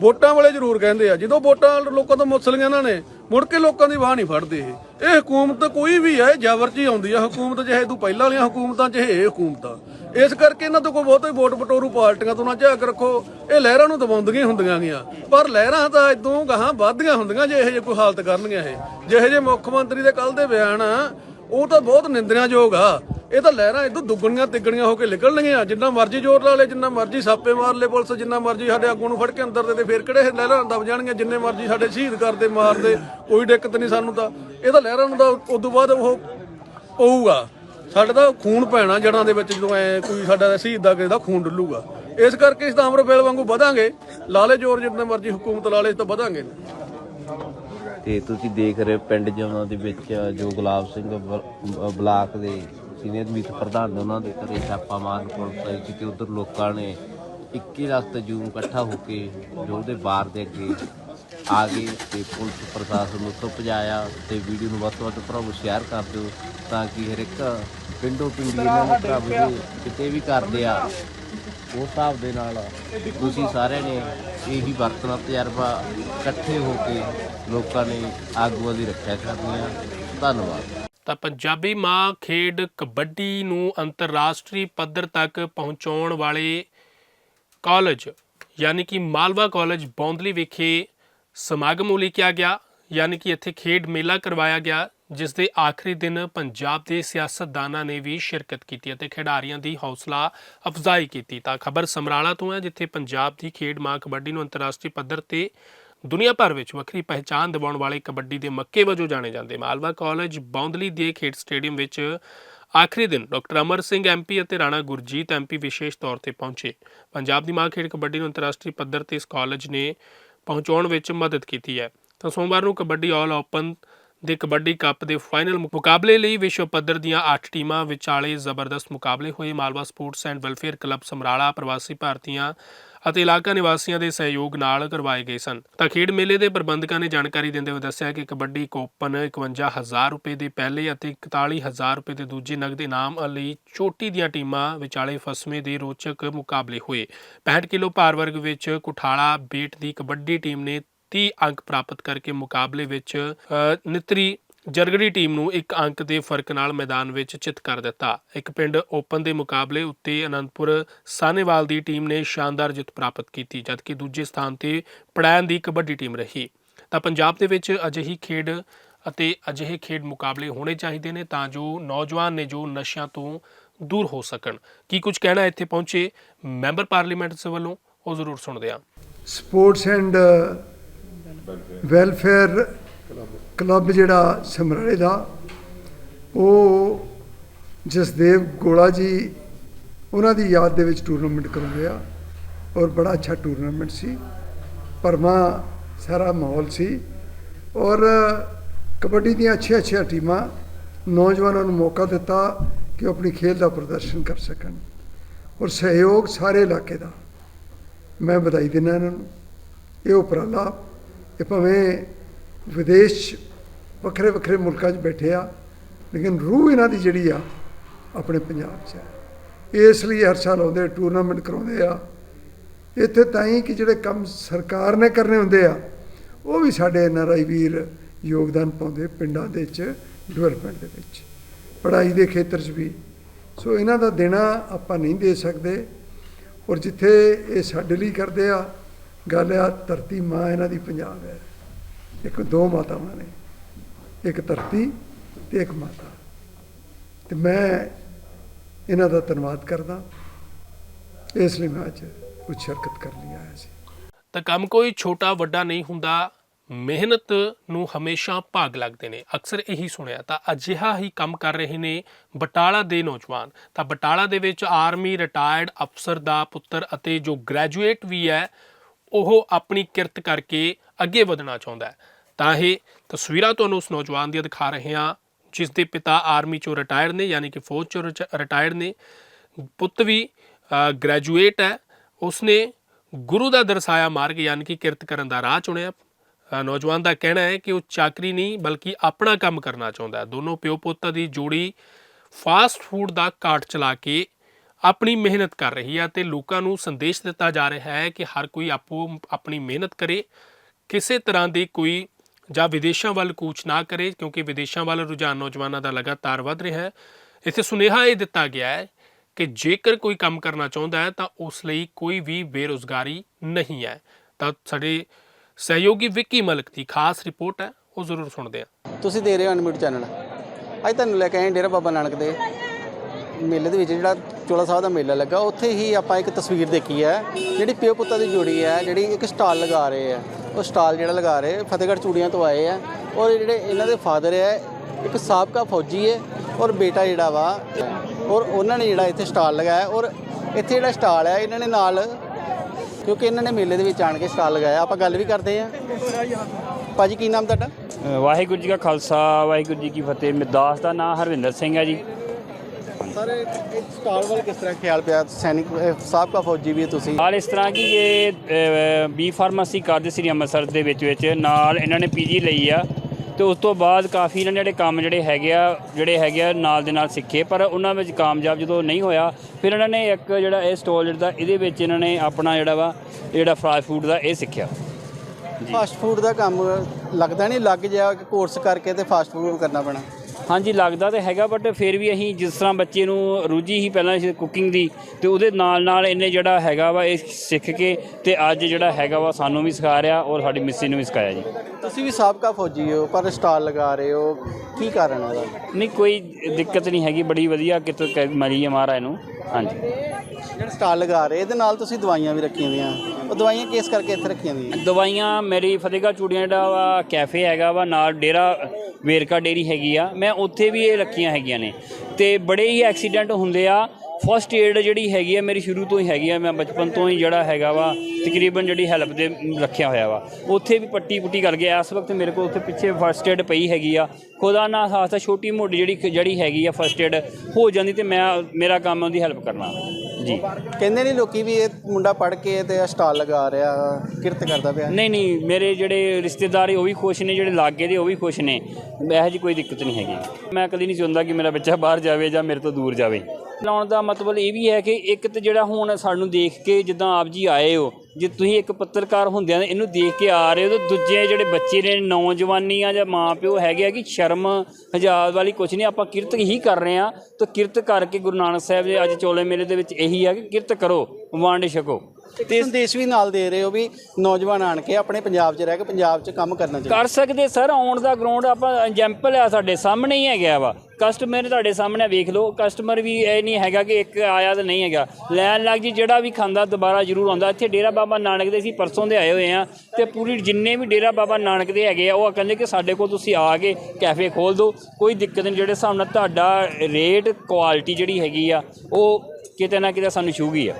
ਵੋਟਾਂ ਵਾਲੇ ਜ਼ਰੂਰ ਕਹਿੰਦੇ ਆ। ਜਦੋਂ ਵੋਟਾਂ ਲੋਕਾਂ ਤੋਂ ਮੁੱਸ ਲਈਆਂ ਇਹਨਾਂ ਨੇ ਮੁੜ ਕੇ ਲੋਕਾਂ ਦੀ ਬਾਹ ਨਹੀਂ ਫੜਦੇ ਇਹ। ਇਹ ਹਕੂਮਤ ਕੋਈ ਵੀ ਹੈ ਜ਼ਬਰ 'ਚ ਹੀ ਆਉਂਦੀ ਹੈ ਹਕੂਮਤ ਚਾਹੇ ਤੂੰ ਪਹਿਲਾਂ ਵਾਲੀਆਂ ਹਕੂਮਤਾਂ, ਚਾਹੇ ਇਹ ਹਕੂਮਤਾਂ। ਇਸ ਕਰਕੇ ਇਹਨਾਂ ਤੋਂ ਕੋਈ ਬਹੁਤੇ ਵੋਟ ਪਟੋਰੂ ਪਾਰਟੀਆਂ ਤੋਂ ਨਾ ਝਾਕ ਰੱਖੋ। ਇਹ ਲਹਿਰਾਂ ਨੂੰ ਦਬਾਉਂਦੀਆਂ ਹੁੰਦੀਆਂ ਗੀਆਂ। ਪਰ ਲਹਿਰਾਂ ਤਾਂ ਇਦੋਂ ਗਾਹਾਂ ਵੱਧਦੀਆਂ ਹੁੰਦੀਆਂ ਜੇ ਇਹੋ ਜਿਹੇ ਕੋਈ ਹਾਲਤ ਕਰਨਗੀਆਂ ਇਹ। ਜਿਹੇ ਜੇ ਮੁੱਖ ਮੰਤਰੀ ਦੇ ਕੱਲ ਦੇ ਬਿਆਨ ਆ ਉਹ ਤਾਂ ਬਹੁਤ ਨਿੰਦਣਾਯੋਗ ਆ। ਇਹ ਤਾਂ ਲਹਿਰਾਂ ਇਦੋਂ ਦੁੱਗਣੀਆਂ ਤਿੱਗਣੀਆਂ ਹੋ ਕੇ ਨਿਕਲਣਗੀਆਂ। ਜਿੰਨਾ ਮਰਜ਼ੀ ਜ਼ੋਰ ਲਾ ਲੇ, ਜਿੰਨਾ ਮਰਜ਼ੀ ਸਾਪੇ ਮਾਰ ਲੇ ਪੁਲਿਸ, ਜਿੰਨਾ ਮਰਜ਼ੀ ਸਾਡੇ ਆਗੂ ਨੂੰ ਫੜ ਕੇ ਅੰਦਰ ਦੇ ਤੇ ਫੇਰ ਕਿਹੜੇ ਲਹਿਰਾਂ ਦਬ ਜਾਣਗੀਆਂ? ਜਿੰਨੇ ਮਰਜ਼ੀ ਸਾਡੇ ਸ਼ਹੀਦ ਕਰਦੇ, ਮਾਰਦੇ, ਕੋਈ ਦਿੱਕਤ ਨਹੀਂ ਸਾਨੂੰ ਤਾਂ। ਇਹ ਤਾਂ ਲਹਿਰਾਂ ਨੂੰ ਤਾਂ ਉਦੋਂ ਬਾਅਦ ਉਹ ਪਊਗਾ। ਸਾਡੇ ਤਾਂ ਖੂਨ ਪੈਣਾ ਜੜਾਂ ਦੇ ਵਿੱਚ ਜਦੋਂ ਐ ਕੋਈ ਸਾਡਾ ਸ਼ਹੀਦ ਦਾ ਕਿਸੇ ਦਾ ਖੂਨ ਡੁੱਲੂਗਾ। ਇਸ ਕਰਕੇ ਇਸ ਤਾਂ ਅਮਰਪੇਲ ਵਾਂਗੂ ਵਧਾਂਗੇ। ਲਾਲੇ ਜ਼ੋਰ, ਜਿੰਨਾ ਮਰਜ਼ੀ ਹਕੂਮਤ ਲਾਲੇ ਤਾਂ ਵਧਾਂਗੇ। ਤੇ ਤੁਸੀਂ ਦੇਖ ਰਹੇ ਹੋ ਪਿੰਡ ਜਮਨਾ ਦੇ ਵਿੱਚ ਜੋ ਗੁਲਾਬ ਸਿੰਘ ਬਲਾਕ ਦੇ ਸੀਨੀਅਰ ਮੀਤ ਪ੍ਰਧਾਨ ਨੇ ਉਹਨਾਂ ਦੇ ਘਰੇ ਛਾਪਾ ਮਾਰ ਪੁਲਿਸ ਆਈ ਸੀ ਤੇ ਉਧਰ ਲੋਕਾਂ ਨੇ 21 ਲੱਖ ਜੂਨ ਇਕੱਠਾ ਹੋ ਕੇ ਜੋ ਉਹਦੇ ਬਾਰ ਦੇ ਅੱਗੇ ਆ ਗਏ ਤੇ ਪੁਲਿਸ ਪ੍ਰਸ਼ਾਸਨ ਨੂੰ ਉੱਥੋਂ ਭਜਾਇਆ ਤੇ ਵੀਡੀਓ ਨੂੰ ਵੱਧ ਤੋਂ ਵੱਧ ਭਰਾਵੋ ਸ਼ੇਅਰ ਕਰ ਦਿਓ ਤਾਂ ਕਿ ਹਰ ਇੱਕ ਪਿੰਡੋਂ ਪਿੰਡੀ ਇਹਨਾਂ ਨੂੰ ਭਰਾਵੋ ਜੇ ਕਿਤੇ ਵੀ ਕਰਦੇ ਆ ਉਸ ਹਿਸਾਬ ਦੇ ਨਾਲ ਤੁਸੀਂ ਸਾਰਿਆਂ ਨੇ ਇਹੀ ਵਰਤਣਾ ਤਜਰਬਾ ਇਕੱਠੇ ਹੋ ਕੇ ਲੋਕਾਂ ਨੇ ਆਗੂਆਂ ਦੀ ਰੱਖਿਆ ਕਰਨੀ ਆ। ਧੰਨਵਾਦ। ਤਾਂ ਪੰਜਾਬੀ ਮਾਂ ਖੇਡ ਕਬੱਡੀ ਨੂੰ ਅੰਤਰਰਾਸ਼ਟਰੀ ਪੱਧਰ ਤੱਕ ਪਹੁੰਚਾਉਣ ਵਾਲੇ ਕਾਲਜ, ਯਾਨੀ ਕਿ ਮਾਲਵਾ ਕਾਲਜ ਬੌਂਦਲੀ ਵਿਖੇ ਸਮਾਗਮ ਉਲੀਕਿਆ ਗਿਆ, ਯਾਨੀ ਕਿ ਇੱਥੇ ਖੇਡ ਮੇਲਾ ਕਰਵਾਇਆ ਗਿਆ, ਜਿਸ ਦੇ ਆਖਰੀ ਦਿਨ ਪੰਜਾਬ ਦੇ ਸਿਆਸਤਦਾਨਾਂ ਨੇ ਵੀ ਸ਼ਿਰਕਤ ਕੀਤੀ ਅਤੇ ਖਿਡਾਰੀਆਂ ਦੀ ਹੌਸਲਾ ਅਫਜ਼ਾਈ ਕੀਤੀ। ਤਾਂ ਖਬਰ ਸਮਰਾਲਾ ਤੋਂ ਹੈ, ਜਿੱਥੇ ਪੰਜਾਬ ਦੀ ਖੇਡ ਮਾਂ ਕਬੱਡੀ ਨੂੰ ਅੰਤਰਰਾਸ਼ਟਰੀ ਪੱਧਰ ਤੇ ਦੁਨੀਆ ਭਰ ਵਿੱਚ ਵੱਖਰੀ ਪਹਿਚਾਣ ਦਿਵਾਉਣ ਵਾਲੇ ਕਬੱਡੀ ਦੇ ਮੱਕੇ ਵਜੋਂ ਜਾਣੇ ਜਾਂਦੇ ਮਾਲਵਾ ਕਾਲਜ ਬੌਂਦਲੀ ਦੇ ਖੇਡ ਸਟੇਡੀਅਮ ਵਿੱਚ ਆਖਰੀ ਦਿਨ ਡਾਕਟਰ ਅਮਰ ਸਿੰਘ ਐਮਪੀ ਅਤੇ ਰਾਣਾ ਗੁਰਜੀਤ ਐਮਪੀ ਵਿਸ਼ੇਸ਼ ਤੌਰ ਤੇ ਪਹੁੰਚੇ। ਪੰਜਾਬ ਦੀ ਮਾਂ ਖੇਡ ਕਬੱਡੀ ਨੂੰ ਅੰਤਰਰਾਸ਼ਟਰੀ ਪੱਧਰ ਤੇ ਇਸ ਕਾਲਜ ਨੇ ਪਹੁੰਚਾਉਣ ਵਿੱਚ ਮਦਦ ਕੀਤੀ ਹੈ। ਤਾਂ ਸੋਮਵਾਰ ਨੂੰ ਕਬੱਡੀ ਆਲ ਓਪਨ ਦੇ ਕਬੱਡੀ ਕੱਪ ਦੇ ਫਾਈਨਲ ਮੁਕਾਬਲੇ ਲਈ ਵਿਸ਼ਵ ਪੱਧਰ ਦੀਆਂ 8 ਟੀਮਾਂ ਵਿਚਾਲੇ ਜ਼ਬਰਦਸਤ ਮੁਕਾਬਲੇ ਹੋਏ। Malwa sports and welfare club Samrala ਪ੍ਰਵਾਸੀ ਭਾਰਤੀਆਂ ਅਤੇ ਇਲਾਕਾ ਨਿਵਾਸੀਆਂ ਦੇ ਸਹਿਯੋਗ ਨਾਲ ਕਰਵਾਏ ਗਏ ਸਨ। ਤਾਂ ਖੇਡ ਮੇਲੇ ਦੇ ਪ੍ਰਬੰਧਕਾਂ ਨੇ ਜਾਣਕਾਰੀ ਦਿੰਦੇ ਹੋਏ ਦੱਸਿਆ ਕਿ ਕਬੱਡੀ ਕੋਪਨ 51000 ਰੁਪਏ ਦੇ ਪਹਿਲੇ ਅਤੇ 41000 ਰੁਪਏ ਦੇ ਦੂਜੇ ਨਗਦ ਇਨਾਮ ਲਈ ਚੋਟੀ ਦੀਆਂ ਟੀਮਾਂ ਵਿਚਾਲੇ ਫਸਮੇ ਦੇ ਰੋਚਕ ਮੁਕਾਬਲੇ ਹੋਏ। 65 ਕਿਲੋ ਭਾਰ ਵਰਗ ਵਿੱਚ ਕੁਠਾਲਾ ਬੇਟ ਦੀ ਕਬੱਡੀ ਟੀਮ ਨੇ 30 ਅੰਕ ਪ੍ਰਾਪਤ ਕਰਕੇ ਮੁਕਾਬਲੇ ਵਿੱਚ ਅ, ਨਿਤਰੀ ਜਰਗੜੀ ਟੀਮ ਨੂੰ ਇੱਕ ਅੰਕ ਦੇ ਫ਼ਰਕ ਨਾਲ ਮੈਦਾਨ ਵਿੱਚ ਚਿੱਤ ਕਰ ਦਿੱਤਾ। ਇੱਕ ਪਿੰਡ ਓਪਨ ਦੇ ਮੁਕਾਬਲੇ ਉੱਤੇ ਅਨੰਦਪੁਰ ਸਾਨੇਵਾਲ ਦੀ ਟੀਮ ਨੇ ਸ਼ਾਨਦਾਰ ਜਿੱਤ ਪ੍ਰਾਪਤ ਕੀਤੀ, ਜਦਕਿ ਦੂਜੇ ਸਥਾਨ ਤੇ ਪੜੈਨ ਦੀ ਕਬੱਡੀ ਟੀਮ ਰਹੀ। ਤਾਂ ਪੰਜਾਬ ਦੇ ਵਿੱਚ ਅਜਿਹੀ ਖੇਡ ਅਤੇ ਅਜਿਹੇ ਖੇਡ ਮੁਕਾਬਲੇ ਹੋਣੇ ਚਾਹੀਦੇ ਨੇ ਤਾਂ ਜੋ ਨੌਜਵਾਨ ਨੇ ਜੋ ਨਸ਼ਿਆਂ ਤੋਂ ਦੂਰ ਹੋ ਸਕਣ। ਕੀ ਕੁਝ ਕਹਿਣਾ ਇੱਥੇ ਪਹੁੰਚੇ ਮੈਂਬਰ ਪਾਰਲੀਮੈਂਟ ਦੇ ਵੱਲੋਂ, ਉਹ ਜ਼ਰੂਰ ਸੁਣਦੇ ਹਾਂ। ਸਪੋਰਟਸ ਐਂਡ ਵੈਲਫੇਅਰ ਕਲੱਬ ਜਿਹੜਾ ਸਮਰਾਲੇ ਦਾ, ਉਹ ਜਸਦੇਵ ਗੋਲਾ ਜੀ ਉਹਨਾਂ ਦੀ ਯਾਦ ਦੇ ਵਿੱਚ ਟੂਰਨਾਮੈਂਟ ਕਰਾਉਂਦੇ ਆ ਔਰ ਬੜਾ ਅੱਛਾ ਟੂਰਨਾਮੈਂਟ ਸੀ। ਪਰਮਾ ਸਾਰਾ ਮਾਹੌਲ ਸੀ ਔਰ ਕਬੱਡੀ ਦੀਆਂ ਅੱਛੀਆਂ ਅੱਛੀਆਂ ਟੀਮਾਂ ਨੌਜਵਾਨਾਂ ਨੂੰ ਮੌਕਾ ਦਿੱਤਾ ਕਿ ਉਹ ਆਪਣੀ ਖੇਡ ਦਾ ਪ੍ਰਦਰਸ਼ਨ ਕਰ ਸਕਣ ਔਰ ਸਹਿਯੋਗ ਸਾਰੇ ਇਲਾਕੇ ਦਾ। ਮੈਂ ਵਧਾਈ ਦਿੰਦਾ ਇਹਨਾਂ ਨੂੰ। ਇਹ ਉਪਰਾਲਾ ਇਹ ਭਾਵੇਂ ਵਿਦੇਸ਼ 'ਚ ਵੱਖਰੇ ਵੱਖਰੇ ਮੁਲਕਾਂ 'ਚ ਬੈਠੇ ਆ, ਲੇਕਿਨ ਰੂਹ ਇਹਨਾਂ ਦੀ ਜਿਹੜੀ ਆ, ਆਪਣੇ ਪੰਜਾਬ 'ਚ ਹੈ। ਇਸ ਲਈ ਹਰ ਸਾਲ ਆਉਂਦੇ ਟੂਰਨਾਮੈਂਟ ਕਰਾਉਂਦੇ ਆ। ਇੱਥੇ ਤਾਂ ਹੀ ਕਿ ਜਿਹੜੇ ਕੰਮ ਸਰਕਾਰ ਨੇ ਕਰਨੇ ਹੁੰਦੇ ਆ, ਉਹ ਵੀ ਸਾਡੇ ਐਨਆਰਆਈ ਵੀਰ ਯੋਗਦਾਨ ਪਾਉਂਦੇ ਪਿੰਡਾਂ ਦੇ ਵਿੱਚ ਡਿਵੈਲਪਮੈਂਟ ਦੇ ਵਿੱਚ। ਪੜ੍ਹਾਈ ਦੇ ਖੇਤਰ 'ਚ ਵੀ। ਸੋ ਇਹਨਾਂ ਦਾ ਦੇਣਾ ਆਪਾਂ ਨਹੀਂ ਦੇ ਸਕਦੇ। ਔਰ ਜਿੱਥੇ ਇਹ ਸਾਡੇ ਲਈ ਕਰਦੇ ਆ, ਗੱਲ ਆ ਧਰਤੀ ਮਾਂ ਇਹਨਾਂ ਦੀ ਪੰਜਾਬ ਹੈ। ਇੱਕ ਦੋ ਮਾਤਾਵਾਂ ਨੇ, ਇੱਕ ਧਰਤੀ ਤੇ ਇੱਕ ਮਾਤਾ। ਤੇ ਮੈਂ ਇਹਨਾਂ ਦਾ ਧੰਨਵਾਦ ਕਰਦਾ। ਇਸ ਲਈ ਮੈਂ ਅੱਜ ਕੁਝ ਸ਼ਿਰਕਤ ਕਰ ਲਈ ਆਇਆ ਸੀ। ਤਾਂ ਕੰਮ ਕੋਈ ਛੋਟਾ ਵੱਡਾ ਨਹੀਂ ਹੁੰਦਾ। ਮਿਹਨਤ ਨੂੰ ਹਮੇਸ਼ਾ ਭਾਗ ਲੱਗਦੇ ਨੇ। ਅਕਸਰ ਇਹੀ ਸੁਣਿਆ। ਤਾਂ ਅਜਿਹਾ ਹੀ ਕੰਮ ਕਰ ਰਹੇ ਨੇ ਬਟਾਲਾ ਦੇ ਨੌਜਵਾਨ। ਤਾਂ ਬਟਾਲਾ ਦੇ ਵਿੱਚ ਆਰਮੀ ਰਿਟਾਇਰਡ ਅਫਸਰ ਦਾ ਪੁੱਤਰ ਅਤੇ ਜੋ ਗ੍ਰੈਜੂਏਟ ਵੀ ਹੈ, ਉਹ ਆਪਣੀ ਕਿਰਤ ਕਰਕੇ ਅੱਗੇ ਵਧਣਾ ਚਾਹੁੰਦਾ ਹੈ। ਤਾਂ ਇਹ ਤਸਵੀਰਾਂ ਤੁਹਾਨੂੰ ਉਸ ਨੌਜਵਾਨ ਦੀਆਂ ਦਿਖਾ ਰਹੇ ਹਾਂ, ਜਿਸ ਦੇ ਪਿਤਾ ਆਰਮੀ ਚੋਂ ਰਿਟਾਇਰਡ ਨੇ, ਯਾਨੀ ਕਿ ਫੌਜ ਚੋਂ ਰਿਟਾਇਰਡ ਨੇ। ਪੁੱਤ ਵੀ ਗ੍ਰੈਜੂਏਟ ਹੈ। ਉਸਨੇ ਗੁਰੂ ਦਾ ਦਰਸਾਇਆ ਮਾਰਗ, ਯਾਨੀ ਕਿ ਕਿਰਤ ਕਰਨ ਦਾ ਰਾਹ ਚੁਣਿਆ। ਨੌਜਵਾਨ ਦਾ ਕਹਿਣਾ ਹੈ ਕਿ ਉਹ ਚਾਕਰੀ ਨਹੀਂ, ਬਲਕਿ ਆਪਣਾ ਕੰਮ ਕਰਨਾ ਚਾਹੁੰਦਾ ਹੈ। ਦੋਨੋਂ ਪਿਓ ਪੁੱਤ ਦੀ ਜੋੜੀ ਫਾਸਟ ਫੂਡ ਦਾ ਕਾਰਟ ਚਲਾ ਕੇ ਆਪਣੀ ਮਿਹਨਤ ਕਰ ਰਹੀ ਹੈ ਤੇ ਲੋਕਾਂ ਨੂੰ ਸੰਦੇਸ਼ ਦਿੱਤਾ ਜਾ ਰਿਹਾ ਹੈ ਕਿ ਹਰ ਕੋਈ ਆਪੋ, ਆਪਣੀ ਮਿਹਨਤ ਕਰੇ। ਕਿਸੇ ਤਰ੍ਹਾਂ ਦੀ ਕੋਈ ਜਾਂ ਵਿਦੇਸ਼ਾਂ ਵੱਲ ਕੂਚ ਨਾ ਕਰੇ, ਕਿਉਂਕਿ ਵਿਦੇਸ਼ਾਂ ਵੱਲ ਰੁਝਾਨ ਨੌਜਵਾਨਾਂ ਦਾ ਲਗਾਤਾਰ ਵੱਧ ਰਿਹਾ ਹੈ। ਇੱਥੇ ਸੁਨੇਹਾ ਇਹ ਦਿੱਤਾ ਗਿਆ ਹੈ ਕਿ ਜੇਕਰ ਕੋਈ ਕੰਮ ਕਰਨਾ ਚਾਹੁੰਦਾ ਹੈ, ਤਾਂ ਉਸ ਲਈ ਕੋਈ ਵੀ ਬੇਰੁਜ਼ਗਾਰੀ ਨਹੀਂ ਹੈ। ਤਾਂ ਸਾਡੇ ਸਹਿਯੋਗੀ ਵਿੱਕੀ ਮਲਕ ਦੀ ਖਾਸ ਰਿਪੋਰਟ ਹੈ, ਉਹ ਜ਼ਰੂਰ ਸੁਣਦੇ ਹਾਂ। ਤੁਸੀਂ ਦੇ ਰਹੇ ਹੋ ਅਨਮਿਊਟ ਚੈਨਲ। ਅੱਜ ਤੁਹਾਨੂੰ ਲੈ ਕੇ ਆਏ ਡੇਰਾ ਬਾਬਾ ਨਾਨਕ ਦੇ ਮੇਲੇ ਦੇ ਵਿੱਚ ਜਿਹੜਾ ਚੋਲਾ ਸਾਹਿਬ ਦਾ ਮੇਲਾ ਲੱਗਾ, ਉੱਥੇ ਹੀ ਆਪਾਂ ਇੱਕ ਤਸਵੀਰ ਦੇਖੀ ਹੈ, ਜਿਹੜੀ ਪਿਓ ਪੁੱਤਾਂ ਦੀ ਜੋੜੀ ਹੈ, ਜਿਹੜੀ ਇੱਕ ਸਟਾਲ ਲਗਾ ਰਹੇ ਹੈ। ਉਹ ਸਟਾਲ ਜਿਹੜਾ ਲਗਾ ਰਹੇ, ਫਤਿਹਗੜ੍ਹ ਚੂੜੀਆਂ ਤੋਂ ਆਏ ਆ ਔਰ ਜਿਹੜੇ ਇਹਨਾਂ ਦੇ ਫਾਦਰ ਹੈ, ਇੱਕ ਸਾਬਕਾ ਫੌਜੀ ਹੈ, ਔਰ ਬੇਟਾ ਜਿਹੜਾ ਵਾ, ਔਰ ਉਹਨਾਂ ਨੇ ਜਿਹੜਾ ਇੱਥੇ ਸਟਾਲ ਲਗਾਇਆ, ਔਰ ਇੱਥੇ ਜਿਹੜਾ ਸਟਾਲ ਹੈ, ਇਹਨਾਂ ਨੇ ਨਾਲ, ਕਿਉਂਕਿ ਇਹਨਾਂ ਨੇ ਮੇਲੇ ਦੇ ਵਿੱਚ ਆਣ ਕੇ ਸਟਾਲ ਲਗਾਇਆ। ਆਪਾਂ ਗੱਲ ਵੀ ਕਰਦੇ ਆ ਭਾਜੀ, ਕੀ ਨਾਮ ਤੁਹਾਡਾ? ਵਾਹਿਗੁਰੂ ਜੀ ਕਾ ਖਾਲਸਾ, ਵਾਹਿਗੁਰੂ ਜੀ ਕੀ ਫਤਿਹ। ਮਿਰਦਾਸ ਦਾ ਨਾਮ ਹਰਵਿੰਦਰ ਸਿੰਘ ਹੈ ਜੀ। ਸਰ ਇਹ ਸਟਾਲ ਵੱਲ ਕਿਸ ਤਰ੍ਹਾਂ ਖਿਆਲ ਪਿਆ? ਸੈਨਿਕ ਅਹ ਸਾਬਕਾ ਫੌਜੀ ਵੀ ਤੁਸੀਂ? ਹਾਲ ਇਸ ਤਰ੍ਹਾਂ ਕਿ ਇਹ ਬੀ ਫਾਰਮੇਸੀ ਕਰਦੇ ਸ੍ਰੀ ਅੰਮ੍ਰਿਤਸਰ ਦੇ ਵਿੱਚ ਵਿੱਚ। ਨਾਲ ਇਹਨਾਂ ਨੇ ਪੀਜੀ ਲਈ ਆ। ਤੇ ਉਸ ਤੋਂ ਬਾਅਦ ਕਾਫੀ ਇਹਨਾਂ ਨੇ ਜਿਹੜੇ ਕੰਮ ਜਿਹੜੇ ਹੈਗੇ ਆ ਜਿਹੜੇ ਹੈਗੇ ਆ ਨਾਲ ਦੇ ਨਾਲ ਸਿੱਖੇ। ਪਰ ਉਹਨਾਂ ਵਿੱਚ ਕਾਮਯਾਬ ਜਦੋਂ ਨਹੀਂ ਹੋਇਆ ਫਿਰ ਇਹਨਾਂ ਨੇ ਇੱਕ ਜਿਹੜਾ ਇਹ ਸਟੋਲ ਜਿਹੜਾ ਇਹਦੇ ਵਿੱਚ ਇਹਨਾਂ ਨੇ ਆਪਣਾ ਜਿਹੜਾ ਵਾ ਜਿਹੜਾ ਫਾਸਟ ਫੂਡ ਦਾ ਇਹ ਸਿੱਖਿਆ। ਫਾਸਟ ਫੂਡ ਦਾ ਕੰਮ ਲੱਗਦਾ ਨਹੀਂ? ਲੱਗ ਜਾ ਕਿ ਕੋਰਸ ਕਰਕੇ ਤੇ ਫਾਸਟ ਫੂਡ ਕਰਨਾ ਪੈਣਾ। ਹਾਂਜੀ ਲੱਗਦਾ ਤੇ ਹੈਗਾ ਬਟ ਫਿਰ ਵੀ ਅਸੀਂ ਜਿਸ ਤਰ੍ਹਾਂ ਬੱਚੇ ਨੂੰ ਰੁਚੀ ਹੀ ਪਹਿਲਾਂ ਕੁਕਿੰਗ ਦੀ ਤੇ ਉਹਦੇ ਨਾਲ ਨਾਲ ਇਹਨੇ ਜਿਹੜਾ ਹੈਗਾ ਵਾ ਇਹ ਸਿੱਖ ਕੇ ਤੇ ਅੱਜ ਜਿਹੜਾ ਹੈਗਾ ਵਾ ਸਾਨੂੰ ਵੀ ਸਿਖਾ ਰਿਹਾ ਔਰ ਸਾਡੀ ਮਿੱਸੀ ਨੂੰ ਵੀ ਸਿਖਾਇਆ ਜੀ। ਤੁਸੀਂ ਵੀ ਸਾਬਕਾ ਫੌਜੀ ਹੋ ਪਰ ਸਟਾਲ ਲਗਾ ਰਹੇ ਹੋ ਕੀ ਕਾਰਨ ਹੈ ਨਹੀਂ ਕੋਈ ਦਿੱਕਤ ਨਹੀਂ ਹੈਗੀ ਬੜੀ ਵਧੀਆ ਕਿਤੇ ਮਰੀ ਹੈ ਮਹਾਰਾਜ ਨੂੰ। ਹਾਂਜੀ। ਜਿਹੜਾ ਸਟਾਲ ਲਗਾ ਰਹੇ ਇਹਦੇ ਨਾਲ ਤੁਸੀਂ ਦਵਾਈਆਂ ਵੀ ਰੱਖੀਆਂ ਦੀਆਂ ਉਹ ਦਵਾਈਆਂ ਕਿਸ ਕਰਕੇ ਇੱਥੇ ਰੱਖੀਆਂ ਦੀਆਂ ਦਵਾਈਆਂ ਮੇਰੀ ਫਤਿਹਗੜ੍ਹ ਚੂੜੀਆਂ ਜਿਹੜਾ ਵਾ ਕੈਫੇ ਹੈਗਾ ਵਾ ਨਾਲ ਡੇਰਾ ਵੇਰਕਾ ਡੇਰੀ ਹੈਗੀ ਆ। ਮੈਂ ਉੱਥੇ ਵੀ ਇਹ ਰੱਖੀਆਂ ਹੈਗੀਆਂ ਨੇ। ਤੇ ਬੜੇ ਹੀ ਐਕਸੀਡੈਂਟ ਹੁੰਦੇ ਆ। ਫਸਟ ਏਡ ਜਿਹੜੀ ਹੈਗੀ ਆ ਮੇਰੀ ਸ਼ੁਰੂ ਤੋਂ ਹੀ ਹੈਗੀ ਆ ਮੈਂ ਬਚਪਨ ਤੋਂ ਹੀ ਜਿਹੜਾ ਹੈਗਾ ਵਾ ਤਕਰੀਬਨ ਜਿਹੜੀ ਹੈਲਪ ਦੇ ਰੱਖਿਆ ਹੋਇਆ ਵਾ। ਉੱਥੇ ਵੀ ਪੱਟੀ ਪੁੱਟੀ ਕਰ ਗਿਆ। ਇਸ ਵਕਤ ਮੇਰੇ ਕੋਲ ਉੱਥੇ ਪਿੱਛੇ ਫਸਟ ਏਡ ਪਈ ਹੈਗੀ ਆ। ਖੁਦਾ ਨਾ ਖਾਸਾ ਛੋਟੀ ਮੋਟੀ ਜਿਹੜੀ ਜਿਹੜੀ ਹੈਗੀ ਆ ਫਸਟ ਏਡ ਹੋ ਜਾਂਦੀ ਤੇ ਮੈਂ ਮੇਰਾ ਕੰਮ ਉਹਦੀ ਹੈਲਪ ਕਰਨਾ। ਜੀ। ਕਹਿੰਦੇ ਨਹੀਂ ਲੋਕੀ ਵੀ ਇਹ ਮੁੰਡਾ ਪੜ ਕੇ ਤੇ ਸਟਾਲ ਲਗਾ ਰਿਹਾ ਕਿਰਤ ਕਰਦਾ ਪਿਆ। ਨਹੀਂ ਨਹੀਂ ਮੇਰੇ ਜਿਹੜੇ ਰਿਸ਼ਤੇਦਾਰ ਉਹ ਵੀ ਖੁਸ਼ ਨੇ ਜਿਹੜੇ ਲਾਗੇ ਦੇ ਉਹ ਵੀ ਖੁਸ਼ ਨੇ। ਇਹੋ ਜਿਹੀ ਕੋਈ ਦਿੱਕਤ ਨਹੀਂ ਹੈਗੀ। ਮੈਂ ਕਦੀ ਨਹੀਂ ਚਾਹੁੰਦਾ ਕਿ ਮੇਰਾ ਬੱਚਾ ਬਾਹਰ ਜਾਵੇ ਜਾਂ ਮੇਰੇ ਤੋਂ ਦੂਰ ਜਾਵੇ। ਲਾਉਣ ਦਾ ਮਤਲਬ ਇਹ ਵੀ ਹੈ ਕਿ ਇੱਕ ਤੇ ਜਿਹੜਾ ਹੁਣ ਸਾਨੂੰ ਦੇਖ ਕੇ ਜਿੱਦਾਂ ਆਪ ਜੀ ਆਏ ਹੋ ਜੇ ਤੁਸੀਂ ਇੱਕ ਪੱਤਰਕਾਰ ਹੁੰਦਿਆਂ ਇਹਨੂੰ ਦੇਖ ਕੇ ਆ ਰਹੇ ਹੋ ਤਾਂ ਦੂਜੇ ਜਿਹੜੇ ਬੱਚੇ ਨੇ ਨੌਜਵਾਨੀਆਂ ਜਾਂ ਮਾਂ ਪਿਓ ਹੈਗੇ ਆ ਕਿ ਸ਼ਰਮ ਹਜਾਬ ਵਾਲੀ ਕੁਛ ਨਹੀਂ ਆਪਾਂ ਕਿਰਤ ਹੀ ਕਰ ਰਹੇ ਆ ਤਾਂ ਕਿਰਤ ਕਰਕੇ ਗੁਰੂ ਨਾਨਕ ਸਾਹਿਬ ਦੇ ਅੱਜ ਚੋਲੇ ਮੇਲੇ ਦੇ ਵਿੱਚ ਇਹੀ ਆ ਕਿ ਕਿਰਤ ਕਰੋ ਵੰਡ ਛਕੋ। ਤੇ ਸੰਦੇਸ਼ ਵੀ ਨਾਲ ਦੇ ਰਹੇ ਹੋ ਵੀ ਨੌਜਵਾਨ ਆਣ ਕੇ ਆਪਣੇ ਪੰਜਾਬ 'ਚ ਰਹਿ ਕੇ ਪੰਜਾਬ 'ਚ ਕੰਮ ਕਰਨਾ ਚਾਹੀਦਾ। ਕਰ ਸਕਦੇ ਸਰ ਆਉਣ ਦਾ ਗਰਾਊਂਡ ਆਪਾਂ ਐਗਜ਼ਾਮਪਲ ਆ ਸਾਡੇ ਸਾਹਮਣੇ ਹੀ ਹੈਗਾ ਵਾ। ਕਸਟਮਰ ਤੁਹਾਡੇ ਸਾਹਮਣੇ ਵੇਖ ਲਓ ਕਸਟਮਰ ਵੀ ਇਹ ਨਹੀਂ ਹੈਗਾ ਕਿ ਇੱਕ ਆਇਆ ਤਾਂ ਨਹੀਂ ਹੈਗਾ। ਲੈਣ ਲੱਗ ਜੀ ਜਿਹੜਾ ਵੀ ਖਾਂਦਾ ਦੁਬਾਰਾ ਜ਼ਰੂਰ ਆਉਂਦਾ ਇੱਥੇ ਡੇਰਾ ਬਾਬਾ ਨਾਨਕ ਦੇ ਸੀ ਪਰਸੋਂ ਦੇ ਆਏ ਹੋਏ ਆ ਤੇ ਪੂਰੀ ਜਿੰਨੇ ਵੀ ਡੇਰਾ ਬਾਬਾ ਨਾਨਕ ਦੇ ਹੈਗੇ ਆ ਉਹ ਕਹਿੰਦੇ ਕਿ ਸਾਡੇ ਕੋਲ ਤੁਸੀਂ ਆ ਕੇ ਕੈਫੇ ਖੋਲ ਦਿਓ। ਕੋਈ ਦਿੱਕਤ ਨਹੀਂ ਜਿਹੜੇ ਹਿਸਾਬ ਨਾਲ ਤੁਹਾਡਾ ਰੇਟ ਕੁਆਲਿਟੀ ਜਿਹੜੀ ਹੈਗੀ ਆ ਉਹ ਕਿਤੇ ਨਾ ਕਿਤੇ ਸਾਨੂੰ ਛੂਗੀ ਆ।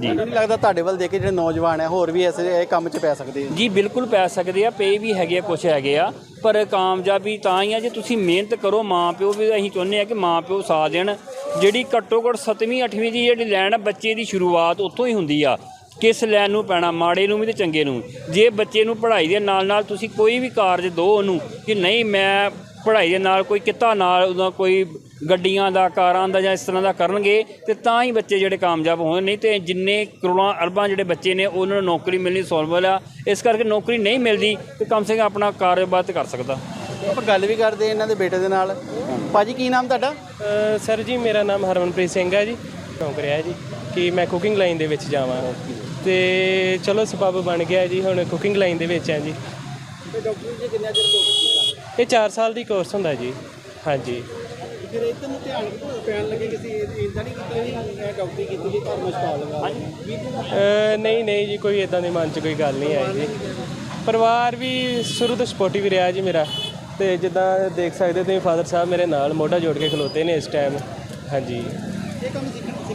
ਜੀ। ਮੈਨੂੰ ਨਹੀਂ ਲੱਗਦਾ ਤੁਹਾਡੇ ਵੱਲ ਦੇਖ ਕੇ ਜਿਹੜੇ ਨੌਜਵਾਨ ਹੈ ਹੋਰ ਵੀ ਐਸੇ ਇਹ ਕੰਮ 'ਚ ਪੈ ਸਕਦੇ ਆ। ਜੀ ਬਿਲਕੁਲ ਪੈ ਸਕਦੇ ਆ ਪੇ ਵੀ ਹੈਗੇ ਆ ਕੁਛ ਹੈਗੇ ਆ ਪਰ ਕਾਮਯਾਬੀ ਤਾਂ ਹੀ ਆ ਜੇ ਤੁਸੀਂ ਮਿਹਨਤ ਕਰੋ ਮਾਂ ਪਿਓ ਵੀ ਅਸੀਂ ਚਾਹੁੰਦੇ ਆ ਕਿ ਮਾਂ ਪਿਓ ਸਾਥ ਦੇਣ। ਜਿਹੜੀ ਘੱਟੋ ਘੱਟ 7ਵੀਂ 8ਵੀਂ ਦੀ ਜਿਹੜੀ ਲੈਣ ਆ, ਬੱਚੇ ਦੀ ਸ਼ੁਰੂਆਤ ਉੱਥੋਂ ਹੀ ਹੁੰਦੀ ਆ। ਕਿਸ ਲੈਣ ਨੂੰ ਪੈਣਾ ਮਾੜੇ ਨੂੰ ਵੀ ਤੇ ਚੰਗੇ ਨੂੰ ਜੇ ਬੱਚੇ ਨੂੰ ਪੜ੍ਹਾਈ ਦੇ ਨਾਲ ਨਾਲ ਤੁਸੀਂ ਕੋਈ ਵੀ ਕਾਰਜ ਦਿਓ ਉਹਨੂੰ ਕਿ ਨਹੀਂ ਮੈਂ ਪੜ੍ਹਾਈ ਦੇ ਨਾਲ ਕੋਈ ਕਿੱਤਾ ਨਾਲ ਉਹਦਾ ਕੋਈ ਗੱਡੀਆਂ ਦਾ ਕਾਰਾਂ ਦਾ ਜਾਂ ਇਸ ਤਰ੍ਹਾਂ ਦਾ ਕਰਨਗੇ ਤੇ ਤਾਂ ਹੀ ਬੱਚੇ ਜਿਹੜੇ ਕਾਮਯਾਬ ਹੋਣ। ਨਹੀਂ ਤੇ ਜਿੰਨੇ ਕਰੋੜਾਂ ਅਰਬਾਂ ਜਿਹੜੇ ਬੱਚੇ ਨੇ ਉਹਨਾਂ ਨੂੰ ਨੌਕਰੀ ਮਿਲਣੀ ਸੋਲਵਲ ਆ। ਇਸ ਕਰਕੇ ਨੌਕਰੀ ਨਹੀਂ ਮਿਲਦੀ ਤੇ ਕਮ ਸੇ ਕਮ ਆਪਣਾ ਕਾਰੋਬਾਰ ਤੇ ਕਰ ਸਕਦਾ। ਆਪਾਂ ਗੱਲ ਵੀ ਕਰਦੇ ਇਹਨਾਂ ਦੇ ਬੇਟੇ ਦੇ ਨਾਲ। ਭਾਜੀ ਕੀ ਨਾਮ ਤੁਹਾਡਾ? ਸਰ ਜੀ ਮੇਰਾ ਨਾਮ ਹਰਮਨਪ੍ਰੀਤ ਸਿੰਘ ਹੈ ਜੀ। ਸ਼ੌਂਕ ਰਿਹਾ ਜੀ ਕਿ ਮੈਂ ਕੁਕਿੰਗ ਲਾਈਨ ਦੇ ਵਿੱਚ ਜਾਵਾਂ। ਤੇ ਚਲੋ ਸਬਬ ਬਣ ਗਿਆ ਜੀ ਹੁਣ ਕੁਕਿੰਗ ਲਾਈਨ ਦੇ ਵਿੱਚ ਹਾਂ ਜੀ। ਤੇ ਡਾਕਟਰ ਜੀ ਕਿੰਨਾ ਚਿਰ ਕੋਰਸ ਕੀਤਾ? ਇਹ 4 ਸਾਲ ਦੀ ਕੋਰਸ ਹੁੰਦਾ ਜੀ ਹਾਂਜੀ। ਫਿਰ ਇੱਧਰ ਨੂੰ ਧਿਆਨ ਪੈਣ ਲੱਗੇ ਕਿਸੇ ਇਦਾਂ ਨਹੀਂ ਕੀਤਾ ਜੀ ਮੈਂ ਡਾਕਟਰੀ ਕੀਤੀ ਜੀ ਘਰ ਮਸਤਾਲ ਲਗਾ ਨਹੀਂ ਨਹੀਂ ਜੀ ਕੋਈ ਇਦਾਂ ਦੇ ਮਨ 'ਚ ਕੋਈ ਗੱਲ ਨਹੀਂ ਆਈ ਜੀ। ਪਰਿਵਾਰ ਵੀ ਸ਼ੁਰੂ ਤੋਂ ਸਪੋਰਟਿਵ ਰਿਹਾ ਜੀ ਮੇਰਾ। ਤੇ ਜਿੱਦਾਂ ਦੇਖ ਸਕਦੇ ਤੁਸੀਂ ਫਾਦਰ ਸਾਹਿਬ ਮੇਰੇ ਨਾਲ ਮੋਢਾ ਜੋੜ ਕੇ ਖਲੋਤੇ ਨੇ ਇਸ ਟਾਈਮ ਹਾਂਜੀ। ਇਹ ਕੰਮ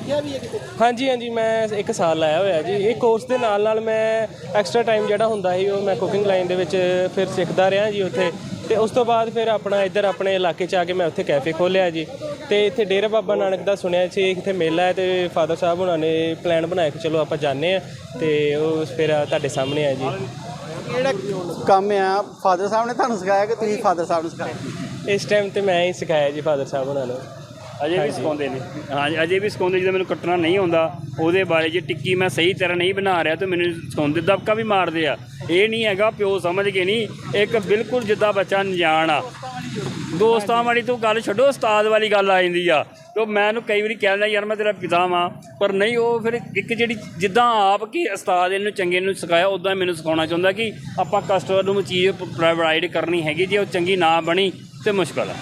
ਸਿੱਖਿਆ ਵੀ ਹੈ ਕਿਤੇ? ਹਾਂਜੀ ਹਾਂਜੀ ਮੈਂ ਇੱਕ ਸਾਲ ਲਾਇਆ ਹੋਇਆ ਜੀ। ਇਹ ਕੋਰਸ ਦੇ ਨਾਲ ਨਾਲ ਮੈਂ ਐਕਸਟਰਾ ਟਾਈਮ ਜਿਹੜਾ ਹੁੰਦਾ ਸੀ ਉਹ ਮੈਂ ਕੁਕਿੰਗ ਲਾਈਨ ਦੇ ਵਿੱਚ ਫਿਰ ਸਿੱਖਦਾ ਰਿਹਾ ਜੀ ਉੱਥੇ। ਤੇ ਉਸ ਤੋਂ ਬਾਅਦ ਫਿਰ ਆਪਣਾ ਇੱਧਰ ਆਪਣੇ ਇਲਾਕੇ 'ਚ ਆ ਕੇ ਮੈਂ ਉੱਥੇ ਕੈਫੇ ਖੋਲ੍ਹਿਆ ਜੀ। ਤੇ ਇੱਥੇ ਡੇਰਾ ਬਾਬਾ ਨਾਨਕ ਦਾ ਸੁਣਿਆ ਸੀ ਇੱਥੇ ਮੇਲਾ ਹੈ ਤੇ ਫਾਦਰ ਸਾਹਿਬ ਉਹਨਾਂ ਨੇ ਪਲਾਨ ਬਣਾਇਆ ਕਿ ਚਲੋ ਆਪਾਂ ਜਾਂਦੇ ਆ ਤੇ ਉਹ ਫਿਰ ਤੁਹਾਡੇ ਸਾਹਮਣੇ ਆ ਜੀ। ਜਿਹੜਾ ਕੰਮ ਆ? ਫਾਦਰ ਸਾਹਿਬ ਨੇ ਤੁਹਾਨੂੰ ਸਿਖਾਇਆ ਕਿ ਤੁਸੀਂ ਫਾਦਰ ਸਾਹਿਬ ਨੂੰ ਸਿਖਾਇਆ ਇਸ ਟਾਈਮ ਤੇ ਮੈਂ ਹੀ ਸਿਖਾਇਆ ਜੀ ਫਾਦਰ ਸਾਹਿਬ ਉਹਨਾਂ ਨੂੰ। ਅਜੇ ਵੀ ਸਿਖਾਉਂਦੇ ਨੇ। ਹਾਂ ਅਜੇ ਵੀ ਸਿਖਾਉਂਦੇ ਜਦੋਂ ਮੈਨੂੰ ਕੱਟਣਾ ਨਹੀਂ ਆਉਂਦਾ ਉਹਦੇ ਬਾਰੇ ਜੇ ਟਿੱਕੀ ਮੈਂ ਸਹੀ ਤਰ੍ਹਾਂ ਨਹੀਂ ਬਣਾ ਰਿਹਾ ਤਾਂ ਮੈਨੂੰ ਸਿਖਾਉਂਦੇ ਦਬਕਾ ਵੀ ਮਾਰਦੇ ਆ। ਇਹ ਨਹੀਂ ਹੈਗਾ ਪਿਓ ਸਮਝ ਕੇ ਨਹੀਂ ਇੱਕ ਬਿਲਕੁਲ ਜਿੱਦਾਂ ਬੱਚਾ ਅਣਜਾਣ ਆ। ਦੋਸਤਾਂ ਵਾਲੀ ਤੋਂ ਗੱਲ ਛੱਡੋ ਉਸਤਾਦ ਵਾਲੀ ਗੱਲ ਆ ਜਾਂਦੀ ਆ। ਤੇ ਮੈਂ ਉਹਨੂੰ ਕਈ ਵਾਰੀ ਕਹਿ ਦਿੰਦਾ ਯਾਰ ਮੈਂ ਤੇਰਾ ਪਿਤਾ ਵਾਂ। ਪਰ ਨਹੀਂ ਉਹ ਫਿਰ ਇੱਕ ਜਿਹੜੀ ਜਿੱਦਾਂ ਆਪ ਕਿ ਉਸਤਾਦ ਇਹਨੂੰ ਚੰਗੇ ਨੂੰ ਸਿਖਾਇਆ ਉਦਾਂ ਮੈਨੂੰ ਸਿਖਾਉਣਾ ਚਾਹੁੰਦਾ ਕਿ ਆਪਾਂ ਕਸਟਮਰ ਨੂੰ ਚੀਜ਼ ਪ੍ਰੋਵਾਈਡ ਕਰਨੀ ਹੈਗੀ ਜੇ ਉਹ ਚੰਗੀ ਨਾ ਬਣੀ ਤੇ ਮੁਸ਼ਕਲ ਆ।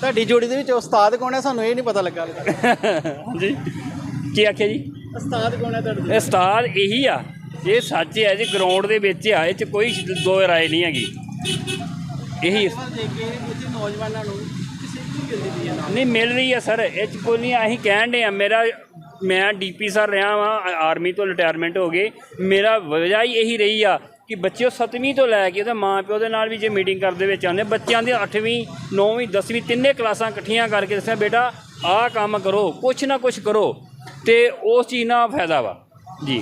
ਤੁਹਾਡੀ ਜੋੜੀ ਦੇ ਵਿੱਚ ਉਸਤਾਦ ਕੌਣ ਹੈ? ਸਾਨੂੰ ਇਹ ਨਹੀਂ ਪਤਾ ਲੱਗਾ ਹਾਂਜੀ। ਕੀ ਆਖਿਆ ਜੀ? ਉਸਤਾਦ ਕੌਣ ਹੈ ਤੁਹਾਡੇ ਇਹ ਉਸਤਾਦ ਇਹੀ ਆ। ਇਹ ਸੱਚ ਹੈ ਜੀ ਗਰਾਊਂਡ ਦੇ ਵਿੱਚ ਆ ਇਹ ਚ ਕੋਈ ਦੋ ਰਾਏ ਨਹੀਂ ਹੈਗੀ। ਇਹੀ। ਦੇਖ ਕੇ ਇੱਥੇ ਨੌਜਵਾਨਾਂ ਨੂੰ ਕਿਸੇ ਨੂੰ ਮਿਲਦੀ ਪਈ ਹੈ ਨਹੀਂ ਮਿਲ ਰਹੀ ਹੈ ਸਰ। ਇਹ ਚ ਕੋਈ ਨਹੀਂ ਅਸੀਂ ਕਹਿਣ ਦੇ ਆ ਮੇਰਾ ਮੈਂ ਡੀਪੀ ਸਰ ਰਿਹਾ ਵਾਂ ਆਰਮੀ ਤੋਂ ਰਿਟਾਇਰਮੈਂਟ ਹੋ ਗਏ। ਮੇਰਾ ਵਜ੍ਹਾ ਹੀ ਇਹੀ ਰਹੀ ਆ ਕਿ ਬੱਚਿਓ 7ਵੀਂ ਤੋਂ ਲੈ ਕੇ ਤੇ ਮਾਂ ਪਿਓ ਦੇ ਨਾਲ ਵੀ ਜੇ ਮੀਟਿੰਗ ਕਰਦੇ ਵਿੱਚ ਆਉਂਦੇ ਬੱਚਿਆਂ ਦੀ 8ਵੀਂ 9ਵੀਂ 10ਵੀਂ ਤਿੰਨੇ ਕਲਾਸਾਂ ਇਕੱਠੀਆਂ ਕਰਕੇ ਦੱਸਿਆ ਬੇਟਾ ਆਹ ਕੰਮ ਕਰੋ ਕੁਛ ਨਾ ਕੁਛ ਕਰੋ। ਤੇ ਉਸ ਚੀਜ਼ ਨਾਲ ਫਾਇਦਾ ਵਾ। ਜੀ।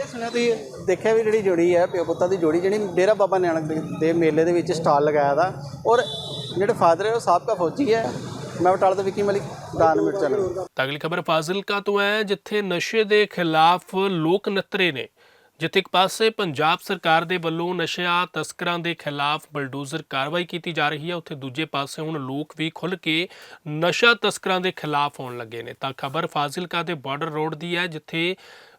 ਇਹ ਸੁਣਿਆ ਤੁਸੀਂ ਦੇਖਿਆ ਵੀ ਜਿਹੜੀ ਜੋੜੀ ਹੈ ਪਿਓ ਪੁੱਤਾਂ ਦੀ ਜੋੜੀ ਜਿਹੜੀ ਡੇਰਾ ਬਾਬਾ ਨਾਨਕ ਦੇ- ਮੇਲੇ ਦੇ ਵਿੱਚ ਸਟਾਲ ਲਗਾਇਆ ਦਾ ਔਰ ਜਿਹੜੇ ਫਾਦਰ ਹੈ ਉਹ ਸਾਬਕਾ ਫੌਜੀ ਹੈ। ਮੈਂ ਬਟਾਲਾ ਤੋਂ ਵਿੱਕੀ ਮਲਿਕ ਦਾਨ ਮਿੰਟ ਚੱਲ ਤਾਂ ਅਗਲੀ ਖਬਰ ਫਾਜ਼ਿਲਕਾ ਤੋਂ ਹੈ ਜਿੱਥੇ ਨਸ਼ੇ ਦੇ ਖਿਲਾਫ ਲੋਕ ਨਤਰੇ ਨੇ। ਜਿੱਥੇ ਇੱਕ ਪਾਸੇ ਪੰਜਾਬ ਸਰਕਾਰ ਦੇ ਵੱਲੋਂ ਨਸ਼ਿਆਂ, ਤਸਕਰਾਂ ਦੇ ਖਿਲਾਫ ਬਲਡੋਜ਼ਰ ਕਾਰਵਾਈ ਕੀਤੀ ਜਾ ਰਹੀ ਹੈ, ਉੱਥੇ ਦੂਜੇ ਪਾਸੇ ਹੁਣ ਲੋਕ ਵੀ ਖੁੱਲ੍ਹ ਕੇ ਨਸ਼ਾ ਤਸਕਰਾਂ ਦੇ ਖਿਲਾਫ ਆਉਣ ਲੱਗੇ ਨੇ। ਤਾਂ ਖਬਰ ਫਾਜ਼ਿਲਕਾ ਦੇ ਬਾਰਡਰ ਰੋਡ ਦੀ ਹੈ, ਜਿੱਥੇ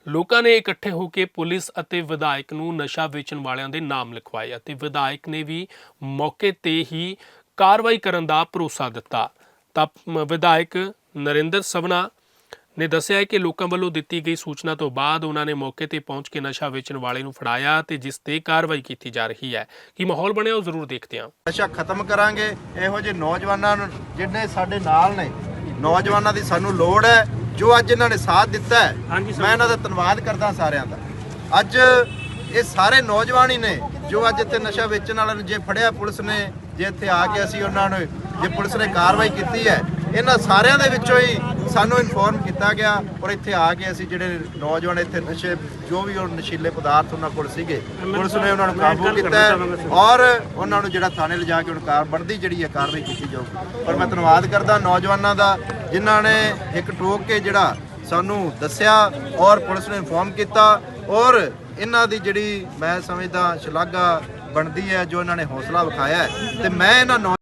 ਲੋਕਾਂ ਨੇ ਇਕੱਠੇ ਹੋ ਕੇ ਪੁਲਿਸ ਅਤੇ ਵਿਧਾਇਕ ਨੂੰ ਨਸ਼ਾ ਵੇਚਣ ਵਾਲਿਆਂ ਦੇ ਨਾਮ ਲਿਖਵਾਏ ਅਤੇ ਵਿਧਾਇਕ ਨੇ ਵੀ ਮੌਕੇ ਤੇ ਹੀ ਕਾਰਵਾਈ ਕਰਨ ਦਾ ਭਰੋਸਾ ਦਿੱਤਾ। ਤਾਂ ਵਿਧਾਇਕ ਨਰਿੰਦਰ ਸਵਨਾ ਨੇ ਦੱਸਿਆ ਹੈ ਕਿ ਲੋਕਾਂ ਵੱਲੋਂ ਦਿੱਤੀ ਗਈ ਸੂਚਨਾ ਤੋਂ ਬਾਅਦ ਉਹਨਾਂ ਨੇ ਮੌਕੇ ਤੇ ਪਹੁੰਚ ਕੇ ਨਸ਼ਾ ਵੇਚਣ ਵਾਲੇ ਨੂੰ ਫੜਾਇਆ ਤੇ ਜਿਸ ਤੇ ਕਾਰਵਾਈ ਕੀਤੀ ਜਾ ਰਹੀ ਹੈ। ਕੀ ਮਾਹੌਲ ਬਣਿਆ ਉਹ ਜ਼ਰੂਰ ਦੇਖਦੇ ਹਾਂ। ਨਸ਼ਾ ਖਤਮ ਕਰਾਂਗੇ ਇਹੋ ਜਿਹੇ ਨੌਜਵਾਨਾਂ ਨੂੰ ਜਿਹੜੇ ਸਾਡੇ ਨਾਲ ਨੇ ਨੌਜਵਾਨਾਂ ਦੀ ਸਾਨੂੰ ਲੋੜ ਹੈ ਜੋ ਅੱਜ ਇਹਨਾਂ ਨੇ ਸਾਥ ਦਿੱਤਾ ਹੈ ਮੈਂ ਇਹਨਾਂ ਦਾ ਧੰਨਵਾਦ ਕਰਦਾ ਸਾਰਿਆਂ ਦਾ। ਅੱਜ ਇਹ ਸਾਰੇ ਨੌਜਵਾਨ ਹੀ ਨੇ ਜੋ ਅੱਜ ਇੱਥੇ ਨਸ਼ਾ ਵੇਚਣ ਵਾਲਿਆਂ ਨੂੰ ਜੇ ਫੜਿਆ ਪੁਲਿਸ ਨੇ ਜੇ ਇੱਥੇ ਆ ਕੇ ਅਸੀਂ ਉਹਨਾਂ ਨੂੰ ਜੇ ਪੁਲਿਸ ਨੇ ਕਾਰਵਾਈ ਕੀਤੀ ਹੈ ਇਹਨਾਂ ਸਾਰਿਆਂ ਦੇ ਵਿੱਚੋਂ ਹੀ ਸਾਨੂੰ ਇਨਫੋਰਮ ਕੀਤਾ ਗਿਆ ਔਰ ਇੱਥੇ ਆ ਕੇ ਅਸੀਂ ਜਿਹੜੇ ਨੌਜਵਾਨ ਇੱਥੇ ਨਸ਼ੇ ਜੋ ਵੀ ਉਹ ਨਸ਼ੀਲੇ ਪਦਾਰਥ ਉਹਨਾਂ ਕੋਲ ਸੀਗੇ ਪੁਲਿਸ ਨੇ ਉਹਨਾਂ ਨੂੰ ਕਾਬੂ ਕੀਤਾ ਔਰ ਉਹਨਾਂ ਨੂੰ ਜਿਹੜਾ ਥਾਣੇ ਲਿਜਾ ਕੇ ਹੁਣ ਕਾਰ ਬਣਦੀ ਜਿਹੜੀ ਹੈ ਕਾਰਵਾਈ ਕੀਤੀ ਜਾਊਗੀ ਔਰ ਮੈਂ ਧੰਨਵਾਦ ਕਰਦਾ ਨੌਜਵਾਨਾਂ ਦਾ ਜਿਨ੍ਹਾਂ ਨੇ ਇੱਕ ਟੋਕ ਕੇ ਜਿਹੜਾ ਸਾਨੂੰ ਦੱਸਿਆ ਔਰ ਪੁਲਿਸ ਨੇ ਇਨਫੋਰਮ ਕੀਤਾ ਔਰ ਇਹਨਾਂ ਦੀ ਜਿਹੜੀ ਮੈਂ ਸਮਝਦਾ ਸ਼ਲਾਘਾ ਬਣਦੀ ਹੈ ਜੋ ਇਹਨਾਂ ਨੇ ਹੌਸਲਾ ਵਿਖਾਇਆ ਤੇ ਮੈਂ ਇਹਨਾਂ ਨੌ